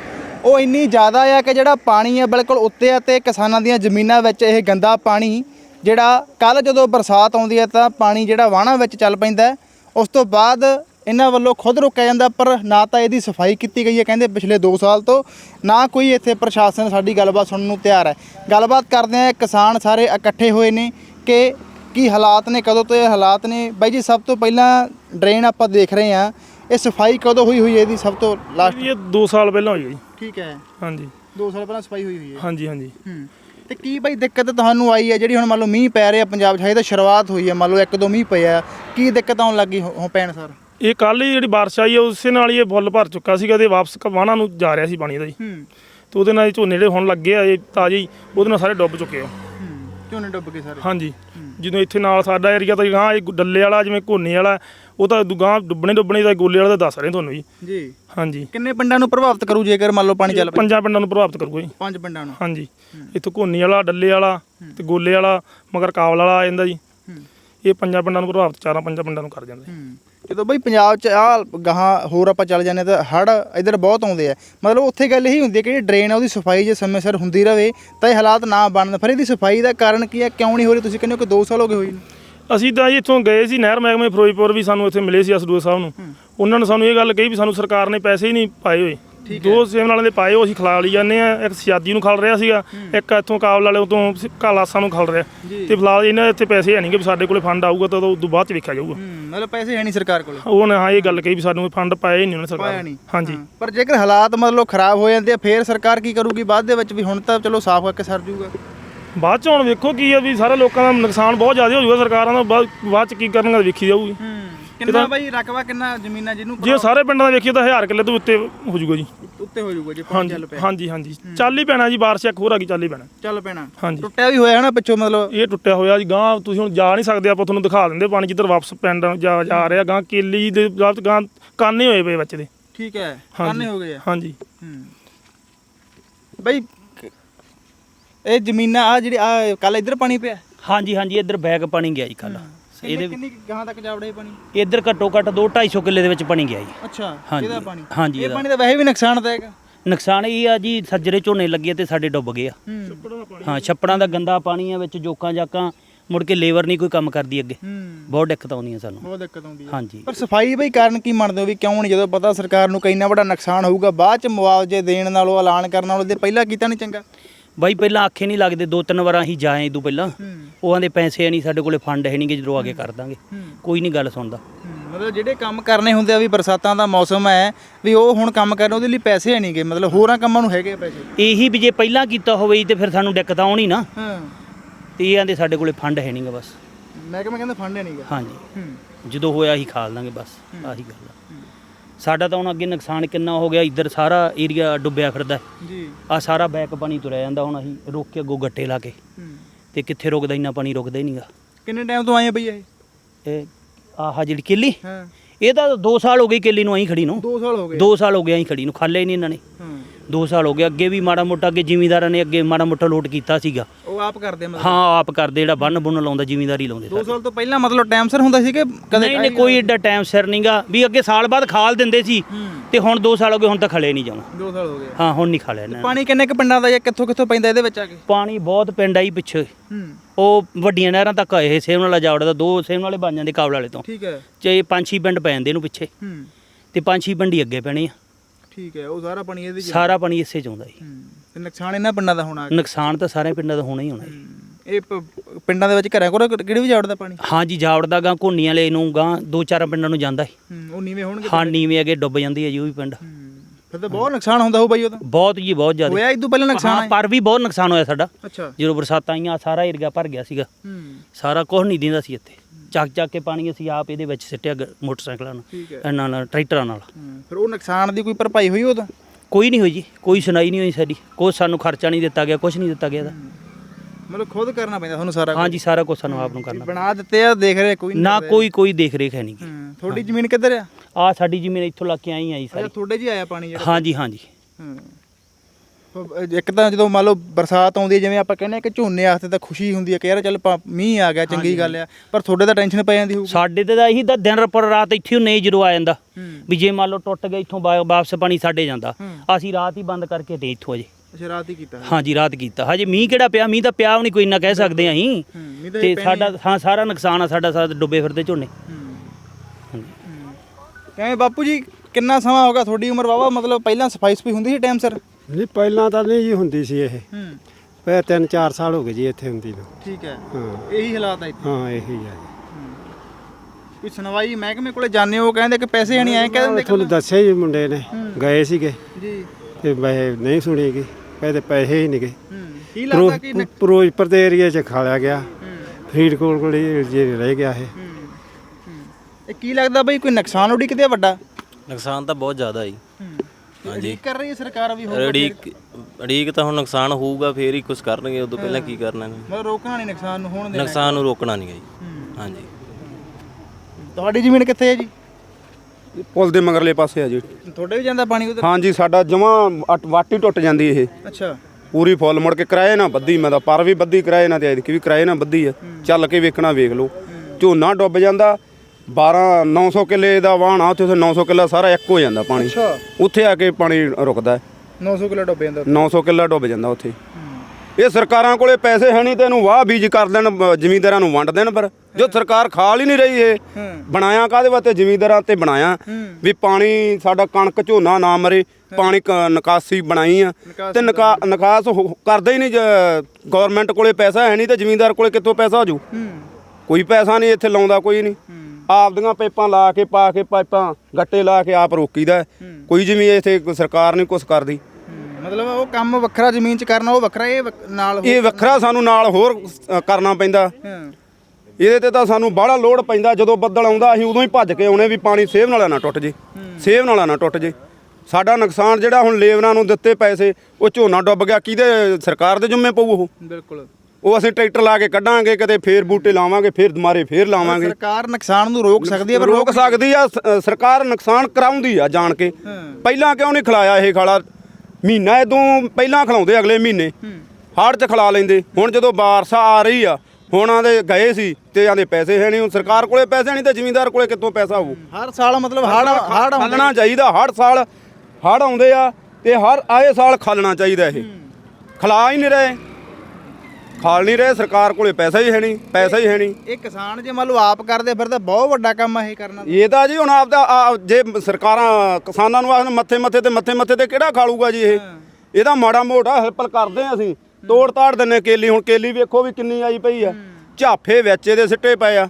ਉਹ ਇੰਨੀ ਜ਼ਿਆਦਾ ਹੈ ਕਿ ਜਿਹੜਾ ਪਾਣੀ ਹੈ ਬਿਲਕੁਲ ਉੱਤੇ ਆ ਤੇ ਕਿਸਾਨਾਂ ਦੀਆਂ ਜ਼ਮੀਨਾਂ ਵਿੱਚ ਇਹ ਗੰਦਾ ਪਾਣੀ, ਜਿਹੜਾ ਕੱਲ ਜਦੋਂ ਬਰਸਾਤ ਆਉਂਦੀ ਹੈ ਤਾਂ ਪਾਣੀ ਜਿਹੜਾ ਵਾਹਣਾ ਵਿੱਚ ਚੱਲ ਪੈਂਦਾ ਉਸ ਤੋਂ ਬਾਅਦ ਇਹਨਾਂ ਵੱਲੋਂ ਖੁਦ ਰੋਕਿਆ ਜਾਂਦਾ, ਪਰ ਨਾ ਤਾਂ ਇਹਦੀ ਸਫ਼ਾਈ ਕੀਤੀ ਗਈ ਹੈ, ਕਹਿੰਦੇ ਪਿਛਲੇ 2 ਸਾਲ ਤੋਂ। ਨਾ ਕੋਈ ਇੱਥੇ ਪ੍ਰਸ਼ਾਸਨ ਸਾਡੀ ਗੱਲਬਾਤ ਸੁਣਨ ਨੂੰ ਤਿਆਰ ਹੈ। ਗੱਲਬਾਤ ਕਰਦੇ ਆ ਕਿਸਾਨ ਸਾਰੇ ਇਕੱਠੇ ਹੋਏ ਨੇ ਕਿ ਕੀ ਹਾਲਾਤ ਨੇ ਕਦੋਂ ਤੋਂ ਇਹ ਹਾਲਾਤ ਨੇ? ਬਾਈ ਜੀ ਸਭ ਤੋਂ ਪਹਿਲਾਂ ਡਰੇਨ ਆਪਾਂ ਦੇਖ ਰਹੇ ਆ ਇਹ ਸਫ਼ਾਈ ਕਦੋਂ ਹੋਈ ਹੋਈ ਹੈ ਇਹਦੀ ਸਭ ਤੋਂ ਲਾਸਟ ਇਹ 2 ਸਾਲ ਪਹਿਲਾਂ ਹੋਈ ਹੈ ਜੀ। ਠੀਕ ਹੈ। ਹਾਂਜੀ। 2 ਸਾਲ ਪਹਿਲਾਂ ਸਫ਼ਾਈ ਹੋਈ ਹੋਈ ਹੈ। ਹਾਂਜੀ ਹਾਂਜੀ। ਹੂੰ। ਤੇ ਕੀ ਬਾਈ ਦਿੱਕਤ ਤੁਹਾਨੂੰ ਆਈ ਹੈ ਜਿਹੜੀ ਹੁਣ ਮੰਨ ਲਓ ਮੀਂਹ ਪੈ ਰਿਹਾ ਪੰਜਾਬ 'ਚ ਹਜੇ ਤਾਂ ਸ਼ੁਰੂਆਤ ਹੋਈ ਹੈ ਮੰਨ ਲਓ ਇੱਕ ਦੋ ਮੀਂਹ ਪਿਆ ਕੀ ਦਿੱਕਤ ਆਉਣ ਲੱਗੀ ਹੋ ਪੈਣ ਸਰ? ਇਹ ਕੱਲ ਹੀ ਜਿਹੜੀ ਬਾਰਿਸ਼ ਆਈ ਹੈ ਉਸੇ ਨਾਲ ਹੀ ਇਹ ਫੁੱਲ ਭਰ ਚੁੱਕਾ ਸੀਗਾ ਤੇ ਵਾਪਸ ਵਾਹਣਾ ਨੂੰ ਜਾ ਰਿਹਾ ਸੀ ਪਾਣੀ ਦਾ ਜੀ। ਹੂੰ। ਤੇ ਉਹਦੇ ਨਾਲ ਇਹ ਝੋਨੇ ਜਿਹੜੇ ਹੁਣ ਲੱਗੇ ਆ ਇਹ ਤਾਜ਼ੇ ਹੀ ਉਹਦੇ ਨਾਲ ਸਾਰੇ ਡੁੱਬ ਚੁੱਕੇ ਆ। ਹੂੰ। ਝੋਨੇ ਡੁੱਬ ਗਏ ਸਾਰੇ। ਹਾਂਜੀ। ਜਦੋਂ ਇੱਥੇ ਨਾਲ ਸਾਡਾ ਏਰੀਆ ਤਾਂ ਗਾਂ ਇਹ ਡੱਲੇ ਵਾਲਾ ਜਿਵੇਂ ਘੋਨੇ ਵਾਲਾ ਉਹ ਤਾਂ ਗਾਂ ਡੁੱਬਣੇ ਡੁੱਬਣੇ ਦਾ ਗੋਲੇ ਵਾਲਾ ਦਾ ਦੱਸ ਰਹੇ ਤੁਹਾਨੂੰ ਜੀ। ਜੀ। ਹਾਂਜੀ। ਕਿੰਨੇ ਪਿੰਡਾਂ ਨੂੰ ਪ੍ਰਭਾਵਿਤ ਕਰੂ ਜੇਕਰ ਮੰਨ ਲਓ ਪਾਣੀ ਚੱਲ ਪਿਆ ਪੰਜਾਂ ਪਿੰਡਾਂ ਨੂੰ ਪ੍ਰਭਾਵਿਤ ਕਰੂਗਾ ਜੀ ਪੰਜ ਪਿੰਡਾਂ ਨੂੰ। ਹਾਂਜੀ। ਇੱਥੋਂ ਘੋਨੀ ਵਾਲਾ ਡੱਲੇ ਵਾਲਾ ਤੇ ਗੋਲੇ ਵਾਲਾ ਮਗਰ ਕਾਬਲ ਵਾਲਾ ਆ ਜਾਂਦਾ ਜੀ। ਹੂੰ। ਇਹ ਪੰਜਾਂ ਪਿੰਡਾਂ ਨੂੰ ਪ੍ਰਭਾਵਿਤ ਚਾਰਾਂ ਪੰਜਾਂ ਪਿੰਡਾਂ ਨੂੰ ਕਰ ਜਾਂਦਾ ਹੂੰ। ਜਦੋਂ ਬਈ ਪੰਜਾਬ 'ਚ ਆ ਗਾਹਾਂ ਹੋਰ ਆਪਾਂ ਚੱਲ ਜਾਂਦੇ ਤਾਂ ਹੜ ਇਧਰ ਬਹੁਤ ਆਉਂਦੇ ਆ। ਮਤਲਬ ਉੱਥੇ ਗੱਲ ਇਹੀ ਹੁੰਦੀ ਹੈ ਕਿ ਜਿਹੜੀ ਡਰੇਨ ਆ ਉਹਦੀ ਸਫ਼ਾਈ ਜੇ ਸਮੇਂ ਸਿਰ ਹੁੰਦੀ ਰਵੇ ਤਾਂ ਇਹ ਹਾਲਾਤ ਨਾ ਬਣਨ। ਫਿਰ ਇਹਦੀ ਸਫ਼ਾਈ ਦਾ ਕਾਰਨ ਕੀ ਹੈ? ਕਿਉਂ ਨਹੀਂ ਹੋ ਰਹੀ? ਤੁਸੀਂ ਕਹਿੰਦੇ ਹੋ ਕਿ 2 ਸਾਲ ਹੋ ਗਏ ਹੋਈ ਨੂੰ। ਅਸੀਂ ਤਾਂ ਜੀ ਇੱਥੋਂ ਗਏ ਸੀ ਨਹਿਰ ਮਹਿਕਮੇ ਫਿਰੋਜ਼ਪੁਰ ਵੀ ਸਾਨੂੰ ਇੱਥੇ ਮਿਲੇ ਸੀ ਅਸਦੂਆ ਸਾਹਿਬ ਨੂੰ। ਉਹਨਾਂ ਨੇ ਸਾਨੂੰ ਇਹ ਗੱਲ ਕਹੀ ਵੀ ਸਾਨੂੰ ਸਰਕਾਰ ਨੇ ਪੈਸੇ ਹੀ ਨਹੀਂ ਪਾਏ ਹੋਏ। ਦੋ ਸੇਮ ਵਾਲੇ ਦੇ ਪਾਏ ਉਹ ਅਸੀਂ ਖਿਲਾ ਲਈ ਜਾਂਦੇ ਆ ਇੱਕ ਸਿਆਦੀ ਨੂੰ ਖਲ ਰਿਹਾ ਸੀਗਾ ਇੱਕ ਇੱਥੋਂ ਕਾਬਲ ਵਾਲੇ ਤੋਂ ਕਾਲਾਸਾਂ ਨੂੰ ਖਲ ਰਿਹਾ। ਤੇ ਫਿਲਹਾਲ ਇਹਨਾਂ ਦੇ ਇੱਥੇ ਪੈਸੇ ਹੈ ਨਹੀਂ ਕਿ ਵੀ ਸਾਡੇ ਕੋਲੇ ਫੰਡ ਆਊਗਾ ਤਾਂ ਉਦੋਂ ਬਾਅਦ ਚ ਵੇਖਿਆ ਜਾਊਗਾ। ਮਤਲਬ ਪੈਸੇ ਹੈ ਨਹੀਂ ਸਰਕਾਰ ਕੋਲ। ਉਹਨੇ ਹਾਂ ਇਹ ਗੱਲ ਕਹੀ ਵੀ ਸਾਨੂੰ ਫੰਡ ਪਾਏ ਨਹੀਂ ਉਹਨੇ ਸਰਕਾਰ ਨੇ। ਹਾਂਜੀ। ਪਰ ਜੇਕਰ ਹਾਲਾਤ ਮਤਲਬ ਖਰਾਬ ਹੋ ਜਾਂਦੇ ਆ ਫੇਰ ਸਰਕਾਰ ਕੀ ਕਰੂਗੀ ਬਾਅਦ ਦੇ ਵਿੱਚ ਵੀ? ਹੁਣ ਤਾਂ ਚਲੋ ਸਾਫ਼ ਕਰਕੇ ਸਰ ਜੂਗਾ। ਬਾਅਦ ਚ ਹੁਣ ਵੇਖੋ ਕੀ ਆ ਵੀ ਸਾਰੇ ਲੋਕਾਂ ਦਾ ਨੁਕਸਾਨ ਬਹੁਤ ਜ਼ਿਆਦਾ ਹੋ ਜਾਊਗਾ ਸਰਕਾਰਾਂ ਦਾ ਬਾਅਦ ਚ ਕੀ ਕਰਨਗਾ ਵੇਖੀ ਜਾਊਗੀ। ਕਿੰਨਾ ਬਾਈ ਰਕਬਾ ਕਿੰਨਾ ਜ਼ਮੀਨਾਂ ਜਿਹਨੂੰ ਜੇ ਸਾਰੇ ਪਿੰਡਾਂ ਦਾ ਵੇਖੀਏ ਤਾਂ 1000 ਕਿੱਲੇ ਤੋਂ ਉੱਤੇ ਹੋ ਜਾਊਗਾ ਜੀ। ਉੱਤੇ ਹੋ ਜਾਊਗਾ ਜੇ ਪਾਣੀ ਚੱਲ ਪਿਆ। ਹਾਂਜੀ ਹਾਂਜੀ। ਚੱਲ ਹੀ ਪੈਣਾ ਜੀ ਬਾਰਿਸ਼ ਇੱਕ ਹੋਰ ਆ ਗਈ ਚੱਲ ਹੀ ਪੈਣਾ। ਚੱਲ ਪੈਣਾ। ਹਾਂਜੀ। ਟੁੱਟਿਆ ਵੀ ਹੋਇਆ ਨਾ ਪਿੱਛੋਂ ਮਤਲਬ? ਇਹ ਟੁੱਟਿਆ ਹੋਇਆ ਜੀ ਗਾਂ ਤੁਸੀਂ ਹੁਣ ਜਾ ਨਹੀਂ ਸਕਦੇ ਆਪਾਂ ਤੁਹਾਨੂੰ ਦਿਖਾ ਦਿੰਦੇ ਪਾਣੀ ਜਿੱਧਰ ਵਾਪਸ ਪਿੰਡ ਜਾ ਜਾ ਰਿਹਾ ਗਾਂ ਕੇਲੀ ਦੇ ਗਾਂ ਗਾਂ ਕਾਨੇ ਹੋਏ ਪਏ ਬੱਚੇ ਦੇ। ਠੀਕ ਹੈ। ਕਾਨੇ ਹੋ ਗਏ ਆ। ਹਾਂਜੀ। ਹੂੰ। ਬਈ ਇਹ ਜ਼ਮੀਨਾਂ ਆ ਜਿਹੜੀ ਆ ਕੱਲ ਇੱਧਰ ਪਾਣੀ ਪਿਆ? ਹਾਂਜੀ ਹਾਂਜੀ ਇੱਧਰ ਬੈਗ ਪਾਣੀ ਗਿਆ ਜੀ ਕੱਲ ਇਹਦੇ ਕਿੰਨੀ ਗਾਂ ਤੱਕ ਜਾਵੜਾ ਇਹ ਪਾਣੀ? ਇੱਧਰ ਘੱਟੋ ਘੱਟ 2 250 ਕਿੱਲੇ ਦੇ ਵਿੱਚ ਪਾਣੀ ਗਿਆ ਜੀ। ਅੱਛਾ ਹਾਂਜੀ, ਇਹਦਾ ਪਾਣੀ? ਹਾਂਜੀ, ਇਹ ਇਹਦਾ। ਪਾਣੀ ਦਾ ਵੈਸੇ ਵੀ ਨੁਕਸਾਨ ਤਾਂ ਹੈਗਾ। ਨੁਕਸਾਨ ਇਹ ਆ ਜੀ ਸੱਜਰੇ ਝੋਨੇ ਲੱਗੇ ਤੇ ਸਾਡੇ ਡੁੱਬ ਗਏ ਆ। ਹਾਂ। ਛੱਪੜਾਂ ਦਾ ਗੰਦਾ ਪਾਣੀ ਆ ਵਿੱਚ ਜੋਕਾਂ ਜਾਕਾਂ ਮੁੜ ਕੇ ਲੇਬਰ ਨਹੀਂ ਕੋਈ ਕੰਮ ਕਰਦੀ ਅੱਗੇ। ਬਹੁਤ ਦਿੱਕਤ ਆਉਂਦੀਆਂ ਸਾਨੂੰ। ਬਹੁਤ ਦਿੱਕਤ ਆਉਂਦੀ ਹੈ ਹਾਂਜੀ। ਪਰ ਸਫ਼ਾਈ ਬਈ ਕਾਰਨ ਕੀ ਮੰਨਦੇ ਹੋ ਵੀ ਕਿਉਂ ਨਹੀਂ ਜਦੋਂ ਪਤਾ ਸਰਕਾਰ ਨੂੰ ਕਈ ਨਾ ਵੱਡਾ ਨੁਕਸਾਨ ਹੋਊਗਾ ਬਾਅਦ ਚ ਮੁਆਵਜ਼ੇ ਦੇਣ ਨਾਲੋਂ ਐਲਾਨ ਕਰਨ ਨਾਲੋਂ ਤੇ ਪਹਿਲਾਂ ਕੀਤਾ ਨਹੀਂ ਚੰਗਾ? ਬਾਈ ਪਹਿਲਾਂ ਆਖੇ ਨਹੀਂ ਲੱਗਦੇ ਦੋ ਤਿੰਨ ਵਾਰਾਂ ਅਸੀਂ ਜਾਏ ਇਦੋਂ ਪਹਿਲਾਂ। ਉਹਾਂ ਦੇ ਪੈਸੇ ਨਹੀਂ ਸਾਡੇ ਕੋਲੇ ਫੰਡ ਹੈ ਨਹੀਂਗੇ ਜਦੋਂ ਆਗੇ ਕਰ ਦਾਂਗੇ। ਕੋਈ ਨਹੀਂ ਗੱਲ ਸੁਣਦਾ। ਮਤਲਬ ਜਿਹੜੇ ਕੰਮ ਕਰਨੇ ਹੁੰਦੇ ਆ ਵੀ ਬਰਸਾਤਾਂ ਦਾ ਮੌਸਮ ਹੈ ਵੀ ਉਹ ਹੁਣ ਕੰਮ ਕਰਨ ਉਹਦੇ ਲਈ ਪੈਸੇ ਨਹੀਂਗੇ ਮਤਲਬ ਹੋਰਾਂ ਕੰਮਾਂ ਨੂੰ ਹੈਗੇ ਪੈਸੇ। ਇਹੀ ਵੀ ਜੇ ਪਹਿਲਾਂ ਕੀਤਾ ਹੋਵੇ ਤੇ ਫਿਰ ਸਾਨੂੰ ਦਿੱਕਤ ਆਉਣੀ ਨਾ। ਹਾਂ। ਤੇ ਇਹ ਆਂਦੇ ਸਾਡੇ ਕੋਲੇ ਫੰਡ ਹੈ ਨਹੀਂਗਾ ਬਸ। ਮੈਂ ਕਿਹਾ ਮੈਂ ਕਹਿੰਦਾ ਫੰਡ ਨਹੀਂਗਾ। ਹਾਂਜੀ। ਹੂੰ। ਜਦੋਂ ਹੋਇਆ ਅਸੀਂ ਖਾਲ ਦਾਂਗੇ ਬਸ ਆਹੀ ਗੱਲ ਆ। ਸਾਡਾ ਤਾਂ ਹੁਣ ਅੱਗੇ ਨੁਕਸਾਨ ਕਿੰਨਾ ਹੋ ਗਿਆ ਇੱਧਰ ਸਾਰਾ ਏਰੀਆ ਡੁੱਬਿਆ ਫਿਰਦਾ ਜੀ। ਆ ਸਾਰਾ ਬੈਕ ਪਾਣੀ ਤੁਰਿਆ ਜਾਂਦਾ ਹੁਣ ਅਸੀਂ ਰੋਕ ਕੇ ਅੱਗੋਂ ਗੱਟੇ ਲਾ ਕੇ। ਤੇ ਕਿੱਥੇ ਰੁਕਦਾ ਇੰਨਾ ਪਾਣੀ ਰੁਕਦਾ ਹੀ ਨਹੀਂਗਾ। ਕਿੰਨੇ ਟਾਈਮ ਤੋਂ ਆਏ ਆ ਬਈ ਇਹ? ਇਹ ਆਹ ਜਿਹੜੀ ਕਿੱਲੀ? ਹਾਂ। ਇਹ ਤਾਂ 2 ਸਾਲ ਹੋ ਗਏ ਕਿੱਲੀ ਨੂੰ ਅਸੀਂ ਖੜੀ ਨੂੰ। 2 ਸਾਲ ਹੋ ਗਏ। 2 ਸਾਲ ਹੋ ਗਏ ਅਸੀਂ ਖੜੀ ਨੂੰ ਖਾਲੇ ਨਹੀਂ ਇਹਨਾਂ ਨੇ। ਹਾਂ। 2 ਸਾਲ ਹੋ ਗਏ ਅੱਗੇ ਵੀ ਮਾੜਾ ਮੋਟਾ ਅੱਗੇ ਜ਼ਿਮੀਂਦਾਰਾਂ ਨੇ ਅੱਗੇ ਮਾੜਾ ਮੋਟਾ ਲੋਟ ਕੀਤਾ ਸੀਗਾ। ਉਹ ਆਪ ਕਰਦੇ ਮਤਲਬ? ਹਾਂ ਆਪ ਕਰਦੇ ਜਿਹੜਾ ਬੰਨ ਬੁੰਨ ਲਾਉਂਦਾ ਜ਼ਿਮੀਂਦਾਰੀ ਲਾਉਂਦੇ 2 ਸਾਲ ਤੋਂ ਪਹਿਲਾਂ ਮਤਲਬ ਟਾਈਮ ਸਿਰ ਹੁੰਦਾ ਸੀ ਕਿ ਕਦੇ ਨਹੀਂ ਨਹੀਂ ਕੋਈ ਏਡਾ ਟਾਈਮ ਸਿਰ ਨਹੀਂਗਾ ਵੀ ਅੱਗੇ ਸਾਲ ਬਾਅਦ ਖਾਲ ਦਿੰਦੇ ਸੀ ਤੇ ਹੁਣ 2 ਸਾਲ ਹੋ ਗਏ ਹੁਣ ਤਾਂ ਖਲੇ ਨਹੀਂ ਜਾਣਾ। 2 ਸਾਲ ਹੋ ਗਏ। ਹਾਂ ਹੁਣ ਨਹੀਂ ਖਾਲਿਆ ਨੇ। ਪਾਣੀ ਕਿੰਨੇ ਕੁ ਪਿੰਡਾਂ ਦਾ ਜਾਂ ਕਿੱਥੋਂ ਕਿੱਥੋਂ ਪੈਂਦਾ ਇਹਦੇ ਵਿੱਚ ਆ ਕੇ? ਪਾਣੀ ਬਹੁਤ ਪਿੰਡ ਆਈ ਪਿੱਛੇ। ਉਹ ਵੱਡੀਆਂ ਨਹਿਰਾਂ ਤੱਕ ਇਹ ਸੇਵਨ ਵਾਲਾ ਜਾਵੜਾ ਦਾ ਦੋ ਸੇਵਨ ਵਾਲੇ ਬਣ ਜਾਂਦੇ ਕਾਬਲ ਵਾਲੇ ਤੋਂ। ਠੀਕ ਹੈ। ਤੇ ਪੰਜ ਛੇ ਪਿੰਡ ਪੈ ਜਾਂਦੇ ਇਹਨੂੰ ਪਿੱਛੇ। ਹੂੰ। ਤੇ ਪੰਜ ਛੇ ਪਿੰਡ ਹੀ ਅੱਗੇ ਪੈਣੇ ਆ। ਠੀਕ ਹੈ ਉਹ ਸਾਰਾ ਪਾਣੀ ਇਹਦੇ ਚ ਸਾਰਾ ਪਾਣੀ ਇਸੇ ਚ ਆਉਂਦਾ ਜੀ। ਹੂੰ ਤੇ ਨੁਕਸਾਨ ਇਹਨਾਂ ਪਿੰਡਾਂ ਦਾ ਹੋਣਾ। ਨੁਕਸਾਨ ਤਾਂ ਸਾਰੇ ਪਿੰਡਾਂ ਦਾ ਹੋਣਾ ਹੀ ਹੋਣਾ ਜੀ। ਇਹ ਪ- ਪਿੰਡਾਂ ਦੇ ਵਿੱਚ ਘਰਾਂ ਕੋਲ ਕਿਹੜੇ ਵੀ ਜਾੜਦਾ ਪਾਣੀ? ਹਾਂਜੀ ਜਾਵੜਦਾ ਗਾਂ ਘੋਨੀ ਵਾਲੇ ਨੂੰ ਗਾਂ ਦੋ ਚਾਰ ਪਿੰਡਾਂ ਨੂੰ ਜਾਂਦਾ ਹੈ। ਹੂੰ ਉਹ ਨੀਵੇਂ ਹੋਣਗੇ ਹਾਂ ਨੀਵੇਂ ਅੱਗੇ ਡੁੱਬ ਜਾਂਦੀ ਹੈ ਜੀ ਉਹ ਵੀ ਪਿੰਡ। ਹੂੰ ਫਿਰ ਤਾਂ ਬਹੁਤ ਨੁਕਸਾਨ ਹੁੰਦਾ ਹੋ ਬਾਈ ਉਹਦਾ ਬਹੁਤ ਜੀ ਬਹੁਤ ਜ਼ਿਆਦਾ। ਹੋਇਆ ਇਦੋਂ ਪਹਿਲਾਂ ਨੁਕਸਾਨ ਹਾਂ ਪਰ ਵੀ ਬਹੁਤ ਨੁਕਸਾਨ ਹੋਇਆ ਸਾਡਾ। ਅੱਛਾ। ਜਦੋਂ ਬਰਸਾਤਾਂ ਆਈਆਂ ਸਾਰਾ ਏਰੀਆ ਭਰ ਗਿਆ ਸੀਗਾ। ਹੂੰ। ਸਾਰਾ ਕੁਝ ਨਹੀਂ ਦਿੰਦਾ ਸੀ ਇੱਥੇ। ਚੱਕ ਚੱਕ ਕੇ ਪਾਣੀ ਅਸੀਂ ਆਪ ਇਹਦੇ ਵਿੱਚ ਸਿੱਟਿਆ ਗ- ਮੋਟਰਸਾਈਕਲਾਂ ਨਾਲ ਠੀਕ ਹੈ। ਇਹਨਾਂ ਨਾਲ ਟਰੈਕਟਰਾਂ ਨਾਲ। ਹੂੰ, ਫਿਰ ਉਹ ਨੁਕਸਾਨ ਦੀ ਕੋਈ ਭਰਪਾਈ ਹੋਈ ਉਹਦਾ ਕੋਈ ਨਹੀਂ ਹੋਈ ਜੀ। ਕੋਈ ਸੁਣਾਈ ਨਹੀਂ ਹੋਈ ਸਾਡੀ। ਕੋਈ ਸਾਨੂੰ ਖਰਚਾ ਨਹੀਂ ਦਿੱਤਾ ਗਿਆ ਕੁਝ ਨਹੀਂ ਦਿੱਤਾ ਗਿਆ ਇਹਦਾ। ਮਤਲਬ ਖੁਦ ਕਰਨਾ ਪੈਂਦਾ ਤੁਹਾਨੂੰ ਸਾਰਾ ਹਾਂਜੀ ਸਾਰਾ ਕੁਝ ਸਾਨੂੰ ਆਪ ਨੂੰ ਕਰਨਾ ਬਣਾ ਦਿੱਤੇ ਆ ਦੇਖ ਰਹੇ ਕੋਈ ਨਾ ਕੋਈ ਕੋਈ ਦੇਖ ਰੇਖ ਹੈ ਨਹੀਂ ਤੁਹਾਡੀ ਜ਼ਮੀਨ ਕਿੱਧਰ ਆ? ਆ ਸਾਡੀ ਜ਼ਮੀਨ ਇੱਥੋਂ ਲੱਗ ਕੇ ਆਈ ਆਈ ਅੱਛਾ ਸਾਰੀ। ਤੁਹਾਡੇ ਜੀ ਆਇਆ ਪਾਣੀ ਜਿਹੜਾ? ਹਾਂਜੀ ਹਾਂਜੀ। ਇੱਕ ਤਾਂ ਜਦੋਂ ਮੰਨ ਲਓ ਬਰਸਾਤ ਆਉਂਦੀ ਹੈ ਜਿਵੇਂ ਆਪਾਂ ਕਹਿੰਦੇ ਆ ਕਿ ਝੋਨੇ ਵਾਸਤੇ ਤਾਂ ਖੁਸ਼ੀ ਹੁੰਦੀ ਹੈ ਕਿ ਯਾਰ ਚੱਲ ਮੀਂਹ ਆ ਗਿਆ ਚੰਗੀ ਗੱਲ ਆ। ਪਰ ਤੁਹਾਡੇ ਤਾਂ ਟੈਨਸ਼ਨ ਪੈ ਜਾਂਦੀ ਹੋਊਗੀ। ਸਾਡੇ ਤੇ ਤਾਂ ਇਹੀ ਤਾਂ ਦਿਨ ਪਰ ਰਾਤ ਇੱਥੇ ਹੀ ਨਹੀਂ ਜਦੋਂ ਆ ਜਾਂਦਾ। ਵੀ ਜੇ ਮੰਨ ਲਓ ਟੁੱਟ ਗਿਆ ਇੱਥੋਂ ਵਾਪਸ ਪਾਣੀ ਸਾਡੇ ਜਾਂਦਾ। ਅਸੀਂ ਰਾਤ ਹੀ ਬੰਦ ਕਰਕੇ ਤੇ ਇੱਥੋਂ ਅਜੇ ਅੱਛਾ ਰਾਤ ਹੀ ਕੀਤਾ ਹਾਂਜੀ ਰਾਤ ਕੀਤਾ। ਹਜੇ ਮੀਂਹ ਕਿਹੜਾ ਪਿਆ? ਮੀਂਹ ਤਾਂ ਪਿਆ ਵੀ ਨਹੀਂ ਕੋਈ ਇੰਨਾ ਕਹਿ ਸਕਦੇ ਅਸੀਂ। ਤਾਂ ਤੇ ਸਾਡਾ ਹਾਂ ਸਾਰਾ ਨੁਕਸਾਨ ਆ ਸਾਡਾ ਸਾਰਾ ਡੁੱਬੇ ਫਿਰਦੇ ਝੋਨੇ। ਕਿਵੇਂ ਬਾਪੂ ਜੀ ਕਿੰਨਾ ਸਮਾਂ ਹੋ ਗਿਆ ਤੁਹਾਡੀ ਉਮਰ ਵਾਵਾ ਮਤਲਬ ਪਹਿਲਾਂ ਸਫ਼ਾਈ ਸਫ਼ਾਈ ਹੁੰਦੀ ਸੀ ਟਾਈਮ ਸਿਰ? ਨਹੀਂ ਪਹਿਲਾਂ ਤਾਂ ਨਹੀਂ ਜੀ ਹੁੰਦੀ ਸੀ ਇਹ। ਹੂੰ। ਪੈ ਤਿੰਨ ਚਾਰ ਸਾਲ ਹੋ ਗਏ ਜੀ ਇੱਥੇ ਹੁੰਦੀ ਨੂੰ। ਠੀਕ ਹੈ। ਹਾਂ। ਇਹੀ ਹਾਲਾਤ ਆ ਇੱਥੇ? ਹਾਂ ਇਹੀ ਹੈ। ਕੋਈ ਸੁਣਵਾਈ ਮਹਿਕਮੇ ਕੋਲੇ ਜਾਂਦੇ ਹੋ ਉਹ ਕਹਿੰਦੇ ਕਿ ਪੈਸੇ ਨਹੀਂ ਐ ਕਹਿ ਦਿੰਦੇ ਤੁਹਾਨੂੰ ਦੱਸਿਆ ਜੀ ਮੁੰਡੇ ਨੇ। ਗਏ ਸੀਗੇ। ਜੀ। ਤੇ ਵੈਸੇ ਨਹੀਂ ਸੁਣੀਗੀ। ਕਹਿੰਦੇ ਪੈਸੇ ਹੀ ਨਹੀਂ ਗਏ ਹੂੰ ਕੀ ਲੱਗਦਾ ਕਿ ਫਿਰੋ- ਫਿਰੋਜ਼ਪੁਰ ਦੇ ਏਰੀਆ 'ਚ ਖਾਲਿਆ ਗਿਆ। ਹੂੰ। ਫਰੀਦਕੋਟ ਕੋਲ ਹੀ ਜੇ ਰਹਿ ਗਿਆ ਇਹ। ਹੂੰ ਇਹ ਕੀ ਲੱਗਦਾ ਬਈ ਕੋਈ ਨੁਕਸਾਨ ਉਡੀ ਕਿਤੇ ਵੱਡਾ? ਨੁਕਸਾਨ ਤਾਂ ਬਹੁਤ ਜ਼ਿਆਦਾ ਹੂੰ। ਹਾਂਜੀ। ਕਰ ਰਹੀ ਹੈ ਸਰਕਾਰ ਵੀ ਹੋਰ ਅੜੀਕ ਅੜੀਕ ਤਾਂ ਹੁਣ ਨੁਕਸਾਨ ਹੋਊਗਾ ਫੇਰ ਹੀ ਕੁਝ ਕਰਨਗੇ ਉਦੋਂ ਪਹਿਲਾਂ ਕੀ ਕਰਨਾ ਨੇ? ਮਤਲਬ ਰੋਕਣਾ ਨਹੀਂ ਨੁਕਸਾਨ ਨੂੰ ਹੋਣ ਦੇਣਾ ਨੁਕਸਾਨ ਨੂੰ ਰੋਕਣਾ ਨਹੀਂ ਗਾ ਜੀ। ਹੂੰ। ਹਾਂਜੀ। ਤੁਹਾਡੀ ਜ਼ਮੀਨ ਕਿੱਥੇ ਹੈ ਜੀ? ਪੁਲ ਦੇ ਮਗਰਲੇ ਪਾਸੇ ਆ ਜੀ। ਤੁਹਾਡੇ ਵੀ ਜਾਂਦਾ ਪਾਣੀ ਉਧਰ? ਹਾਂਜੀ ਸਾਡਾ ਜਮਾ ਵਾਟੀ ਟੁੱਟ ਜਾਂਦੀ ਇਹ। ਅੱਛਾ। ਪੂਰੀ ਫੁੱਲ ਮੁੜ ਕੇ ਕਿਰਾਏ ਨਾ ਬੱਦੀ ਮੈਂ ਤਾਂ ਪਰ ਵੀ ਬੱਦੀ ਕਿਰਾਏ ਨਾ ਤੇ ਐਤਕੀ ਵੀ ਕਿਰਾਏ ਨਾ ਬੱਦੀ ਆ। ਚੱਲ ਕੇ ਵੇਖਣਾ ਵੇਖ ਲਓ। ਝੋਨਾ ਡੁੱਬ ਜਾਂਦਾ 12 900 ਕਿੱਲੇ ਦਾ ਵਾਹਣ ਆ ਉੱਥੇ ਉੱਥੇ 900 ਕਿੱਲਾ ਸਾਰਾ ਇੱਕ ਹੋ ਜਾਂਦਾ ਪਾਣੀ। ਅੱਛਾ। ਉੱਥੇ ਆ ਕੇ ਪਾਣੀ ਰੁਕਦਾ। ਹੈ। 900 ਕਿਲੋ ਡੁੱਬ ਜਾਂਦਾ 900 ਕਿੱਲਾ ਡੁੱਬ ਜਾਂਦਾ ਉੱਥੇ। ਇਹ ਸਰਕਾਰਾਂ ਕੋਲੇ ਪੈਸੇ ਹੈ ਨਹੀਂ ਤੇ ਇਹਨੂੰ ਵਾਹ ਬੀਜ ਕਰ ਦੇਣ ਜ਼ਿਮੀਂਦਾਰਾਂ ਨੂੰ ਵੰਡ ਦੇਣ ਪਰ। ਜੋ ਸਰਕਾਰ ਖਾਲ ਹੀ ਨਹੀਂ ਰਹੀ ਇਹ। ਬਣਾਇਆ ਕਾਦੇ ਵਾਸਤੇ? ਜ਼ਿਮੀਂਦਾਰਾਂ ਤੇ ਬਣਾਇਆ। ਵੀ ਪਾਣੀ ਸਾਡਾ ਕਣਕ ਝੋਨਾ ਨਾ ਮਰੇ ਪਾਣੀ ਕ- ਨਿਕਾਸੀ ਬਣਾਈ ਆ। ਤੇ ਨਿਕਾ ਨਿਕਾਸ ਹੋ- ਕਰਦਾ ਹੀ ਨਹੀਂ ਗਵਰਨਮੈਂਟ ਕੋਲੇ ਪੈਸਾ ਹੈ ਨਹੀਂ ਤੇ ਜ਼ਿਮੀਂਦਾਰ ਕੋਲੇ ਕਿੱਥੋਂ ਪੈਸਾ ਹੋ ਜੂ? ਕੋਈ ਪੈਸਾ ਨਹੀਂ ਇੱਥੇ ਲਾਉਂਦਾ ਕੋਈ ਨਹੀਂ। ਆਪਦੀਆਂ ਪਾਈਪਾਂ ਲਾ ਕੇ ਪਾ ਕੇ ਪਾਈਪਾਂ ਗੱਟੇ ਲਾ ਕੇ ਆਪ ਰੋਕੀਦਾ ਹੈ। ਕੋਈ ਜਿਵੇਂ ਇੱਥੇ ਕੋਈ ਸਰਕਾਰ ਨਹੀਂ ਕੁਛ ਕਰਦੀ। ਮਤਲਬ ਉਹ ਕੰਮ ਵੱਖਰਾ ਜ਼ਮੀਨ 'ਚ ਕਰਨਾ ਉਹ ਵੱਖਰਾ ਇਹ ਵੱਖ- ਨਾਲ ਇਹ ਵੱਖਰਾ ਸਾਨੂੰ ਨਾਲ ਹੋਰ ਅ, ਕਰਨਾ ਪੈਂਦਾ। ਹਾਂ। ਇਹਦੇ ਤੇ ਤਾਂ ਸਾਨੂੰ ਬਾਹਲਾ ਲੋਡ ਪੈਂਦਾ ਜਦੋਂ ਬੱਦਲ ਆਉਂਦਾ ਅਸੀਂ ਉਦੋਂ ਹੀ ਭੱਜ ਕੇ ਆਉਣੇ ਵੀ ਪਾਣੀ ਸੇਵ ਨਾਲਾ ਨਾ ਟੁੱਟ ਜੇ ਸੇਵ ਨਾਲਾ ਨਾ ਟੁੱਟ ਜੇ। ਸਾਡਾ ਨੁਕਸਾਨ ਜਿਹੜਾ ਹੁਣ ਲੇਬਰਾਂ ਨੂੰ ਦਿੱਤੇ ਪੈਸੇ ਉਹ ਝੋਨਾ ਡੁੱਬ ਗਿਆ ਕਿਹਦੇ ਸਰਕਾਰ ਦੇ ਜ਼ਿੰਮੇ ਪਊ ਉਹ? ਬਿਲਕੁਲ। ਉਹ ਅਸੀਂ ਟਰੈਕਟਰ ਲਾ ਕੇ ਕੱਢਾਂਗੇ ਕਦੇ ਫੇਰ ਬੂਟੇ ਲਾਵਾਂਗੇ ਫੇਰ ਦੁਮਾਰੇ ਫੇਰ ਲਾਵਾਂਗੇ। ਸਰਕਾਰ ਨੁਕਸਾਨ ਨੂੰ ਰੋਕ ਸਕਦੀ ਹੈ ਪਰ ਰੋਕ ਸਕਦੀ ਆ ਸਰਕਾਰ ਨੁਕਸਾਨ ਕਰਾਉਂਦੀ ਆ ਜਾਣ ਕੇ। ਪਹਿਲਾਂ ਕਿਉਂ ਨਹੀਂ ਖਿਲਾਇਆ ਇਹ ਖਾਲਾ? ਮਹੀਨਾ ਇਦੋਂ ਪਹਿਲਾਂ ਖਿਲਾਉਂਦੇ ਅਗਲੇ ਮਹੀਨੇ। ਹਾੜ ਚ ਖਿਲਾ ਲੈਂਦੇ। ਹੁਣ ਜਦੋਂ ਬਾਰਸਾ ਆ ਰਹੀ ਆ ਹੁਣ ਆਂਦੇ ਗਏ ਸੀ ਤੇ ਆਂਦੇ ਪੈਸੇ ਹੈ ਨਹੀਂ ਹੁਣ ਸਰਕਾਰ ਕੋਲੇ ਪੈਸੇ ਨਹੀਂ ਤੇ ਜ਼ਿਮੀਂਦਾਰ ਕੋਲੇ ਕਿੱਥੋਂ ਪੈਸਾ ਹੋਊ? ਹਰ ਸਾਲ ਮਤਲਬ ਹੜ ਹੜ ਖਾਲਣਾ ਚਾਹੀਦਾ ਹੜ ਸਾਲ ਹੜ ਆਉਂਦੇ ਆ ਤੇ ਹਰ ਆਏ ਸਾਲ ਖਾਲਣਾ ਚਾਹੀਦਾ ਇਹ। ਖਲਾ ਹੀ ਨਹੀਂ ਰਹੇ। ਖਾਲ ਨਹੀਂ ਰਹੇ ਸਰਕਾਰ ਕੋਲੇ ਪੈਸਾ ਹੀ ਹੈ ਨਹੀਂ ਪੈਸਾ ਹੀ ਹੈ ਨਹੀਂ। ਇਹ ਕਿਸਾਨ ਜੇ ਮੰਨ ਲਓ ਆਪ ਕਰਦੇ ਫਿਰ ਤਾਂ ਬਹੁਤ ਵੱਡਾ ਕੰਮ ਇਹ ਕਰਨਾ ਇਹ ਤਾਂ ਜੀ ਹੁਣ ਆਪਦਾ ਆ- ਜੇ ਸਰਕਾਰਾਂ ਕਿਸਾਨਾਂ ਨੂੰ ਆਖਣ ਮੱਥੇ ਮੱਥੇ ਤੇ ਮੱਥੇ ਮੱਥੇ ਤੇ ਕਿਹੜਾ ਖਾਲੂਗਾ ਜੀ ਇਹ? ਇਹਦਾ ਮਾੜਾ ਮੋਟਾ ਹੈਲਪ ਕਰਦੇ ਆ ਅਸੀਂ। ਤੋੜ ਤਾੜ ਦਿੰਨੇ ਕੇਲੀ। ਹੁਣ ਕੇਲੀ ਵੇਖੋ ਵੀ ਕਿੰਨੀ ਆਈ ਪਈ ਆ। ਝਾਫੇ ਵਿੱਚ ਇਹਦੇ ਸਿੱਟੇ ਪਏ ਆ।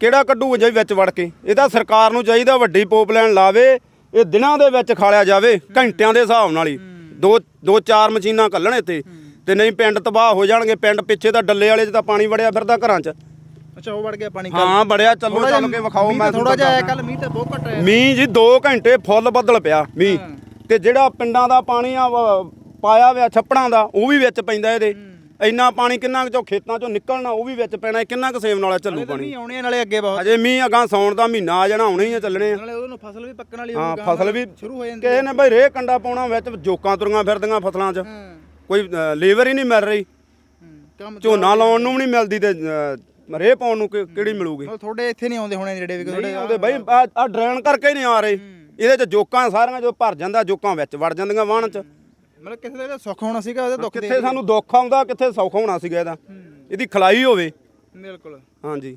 ਕਿਹੜਾ ਕੱਢੂ ਜੀ ਵਿੱਚ ਵੜ ਕੇ? ਇਹ ਤਾਂ ਸਰਕਾਰ ਨੂੰ ਚਾਹੀਦਾ ਵੱਡੀ ਪੋਪਲਾਈਨ ਲਾਵੇ ਇਹ ਦਿਨਾਂ ਦੇ ਵਿੱਚ ਖਾਲਿਆ ਜਾਵੇ ਘੰਟਿਆਂ ਦੇ ਹਿਸਾਬ ਨਾਲ ਹੀ। ਦੋ ਦੋ ਚਾਰ ਮਸ਼ੀਨਾਂ ਕੱਲਣ ਇੱਥੇ। ਤੇ ਨਹੀਂ ਪਿੰਡ ਤਬਾਹ ਹੋ ਜਾਣਗੇ ਪਿੰਡ ਪਿੱਛੇ ਤਾਂ ਡੱਲੇ ਵਾਲੇ 'ਚ ਤਾਂ ਪਾਣੀ ਵੜਿਆ ਫਿਰਦਾ ਘਰਾਂ 'ਚ। ਅੱਛਾ ਉਹ ਵੜ ਗਿਆ ਪਾਣੀ ਹਾਂ ਬੜਿਆ ਚੱਲੋ ਚੱਲ ਕੇ ਵਿਖਾਓ ਮੈਂ ਥੋੜਾ ਜਿਹਾ ਕੱਲ ਮੀਂਹ ਤਾਂ ਬਹੁਤ ਘਟ ਆਇਆ। ਮੀਂਹ ਜੀ 2 ਘੰਟੇ ਫੁੱਲ ਬੱਦਲ ਪਿਆ ਮੀਂਹ। ਤੇ ਜਿਹੜਾ ਪਿੰਡਾਂ ਦਾ ਪਾਣੀ ਆ ਪਾਇਆ ਹੋਇਆ ਛੱਪੜਾਂ ਦਾ ਉਹ ਵੀ ਵਿੱਚ ਪੈਂਦਾ ਇਹਦੇ। ਇੰਨਾ ਪਾਣੀ ਕਿੰਨਾ ਚੋਂ ਖੇਤਾਂ ਚੋਂ ਨਿਕਲਣਾ ਉਹ ਵੀ ਵਿੱਚ ਪੈਣਾ ਕਿੰਨਾ ਕੁ ਸੇਮ ਨਾਲੇ ਚੱਲੂ ਪਾਣੀ। ਆਉਣੇ ਨਾਲੇ ਅੱਗੇ ਬਹੁਤ। ਅਜੇ ਮੀਂਹ ਅਗਾਂ ਸੌਣ ਦਾ ਮਹੀਨਾ ਆ ਜਾਣਾ ਹੁਣੇ ਹੀ ਚੱਲਣੇ ਆ। ਨਾਲੇ ਉਹਨੂੰ ਫਸਲ ਵੀ ਪੱਕਣ ਵਾਲੀ ਹਾਂ ਹੋਊਗੀ, ਫਸਲ ਵੀ ਸ਼ੁਰੂ ਹੋ ਜਾਂਦੀ ਕਿਸੇ ਨੇ ਬਈ ਰੇ ਕੰਡਾ ਪਾਉਣਾ ਵਿੱਚ ਜੋਕਾਂ ਤੁਰੀਆਂ ਫਿਰਦੀਆਂ ਫਸਲਾਂ 'ਚ। ਹਾਂ। ਕੋਈ ਲੇਬਰ ਹੀ ਨਹੀਂ ਮਿਲ ਰਹੀ। ਹੂੰ, ਕੰਮ ਝੋਨਾ ਲਾਉਣ ਨੂੰ ਵੀ ਨਹੀਂ ਮਿਲਦੀ ਤੇ ਰੇਹ ਪਾਉਣ ਨੂੰ ਕਿਹੜੀ ਮਿਲੂਗੀ? ਤੁਹਾਡੇ ਇੱਥੇ ਨਹੀਂ ਆਉਂਦੇ ਹੋਣੇ ਜਿਹੜੇ ਵੀ ਤੁਹਾਡੇ ਆਉਂਦੇ ਬਈ ਆ ਡਰੇਨ ਕਰਕੇ ਹੀ ਨਹੀਂ ਆ ਰਹੇ। ਇਹਦੇ 'ਚ ਜੋਕਾਂ ਸਾਰੀਆਂ ਜੋ ਭਰ ਜਾਂਦਾ ਜੋਕਾਂ ਵਿੱਚ ਵੜ ਜਾਂਦੀਆਂ ਵਾਹਣ 'ਚ। ਮਤਲਬ ਕਿਸੇ ਦਾ ਸੁੱਖ ਹੋਣਾ ਸੀਗਾ ਉਹਦੇ ਦੁੱਖ ਦੇ ਕਿੱਥੇ ਸਾਨੂੰ ਦੁੱਖ ਆਉਂਦਾ ਕਿੱਥੇ ਸੌਖ ਹੋਣਾ ਸੀਗਾ ਇਹਦਾ। ਇਹਦੀ ਖਲਾਈ ਹੋਵੇ। ਬਿਲਕੁਲ। ਹਾਂਜੀ।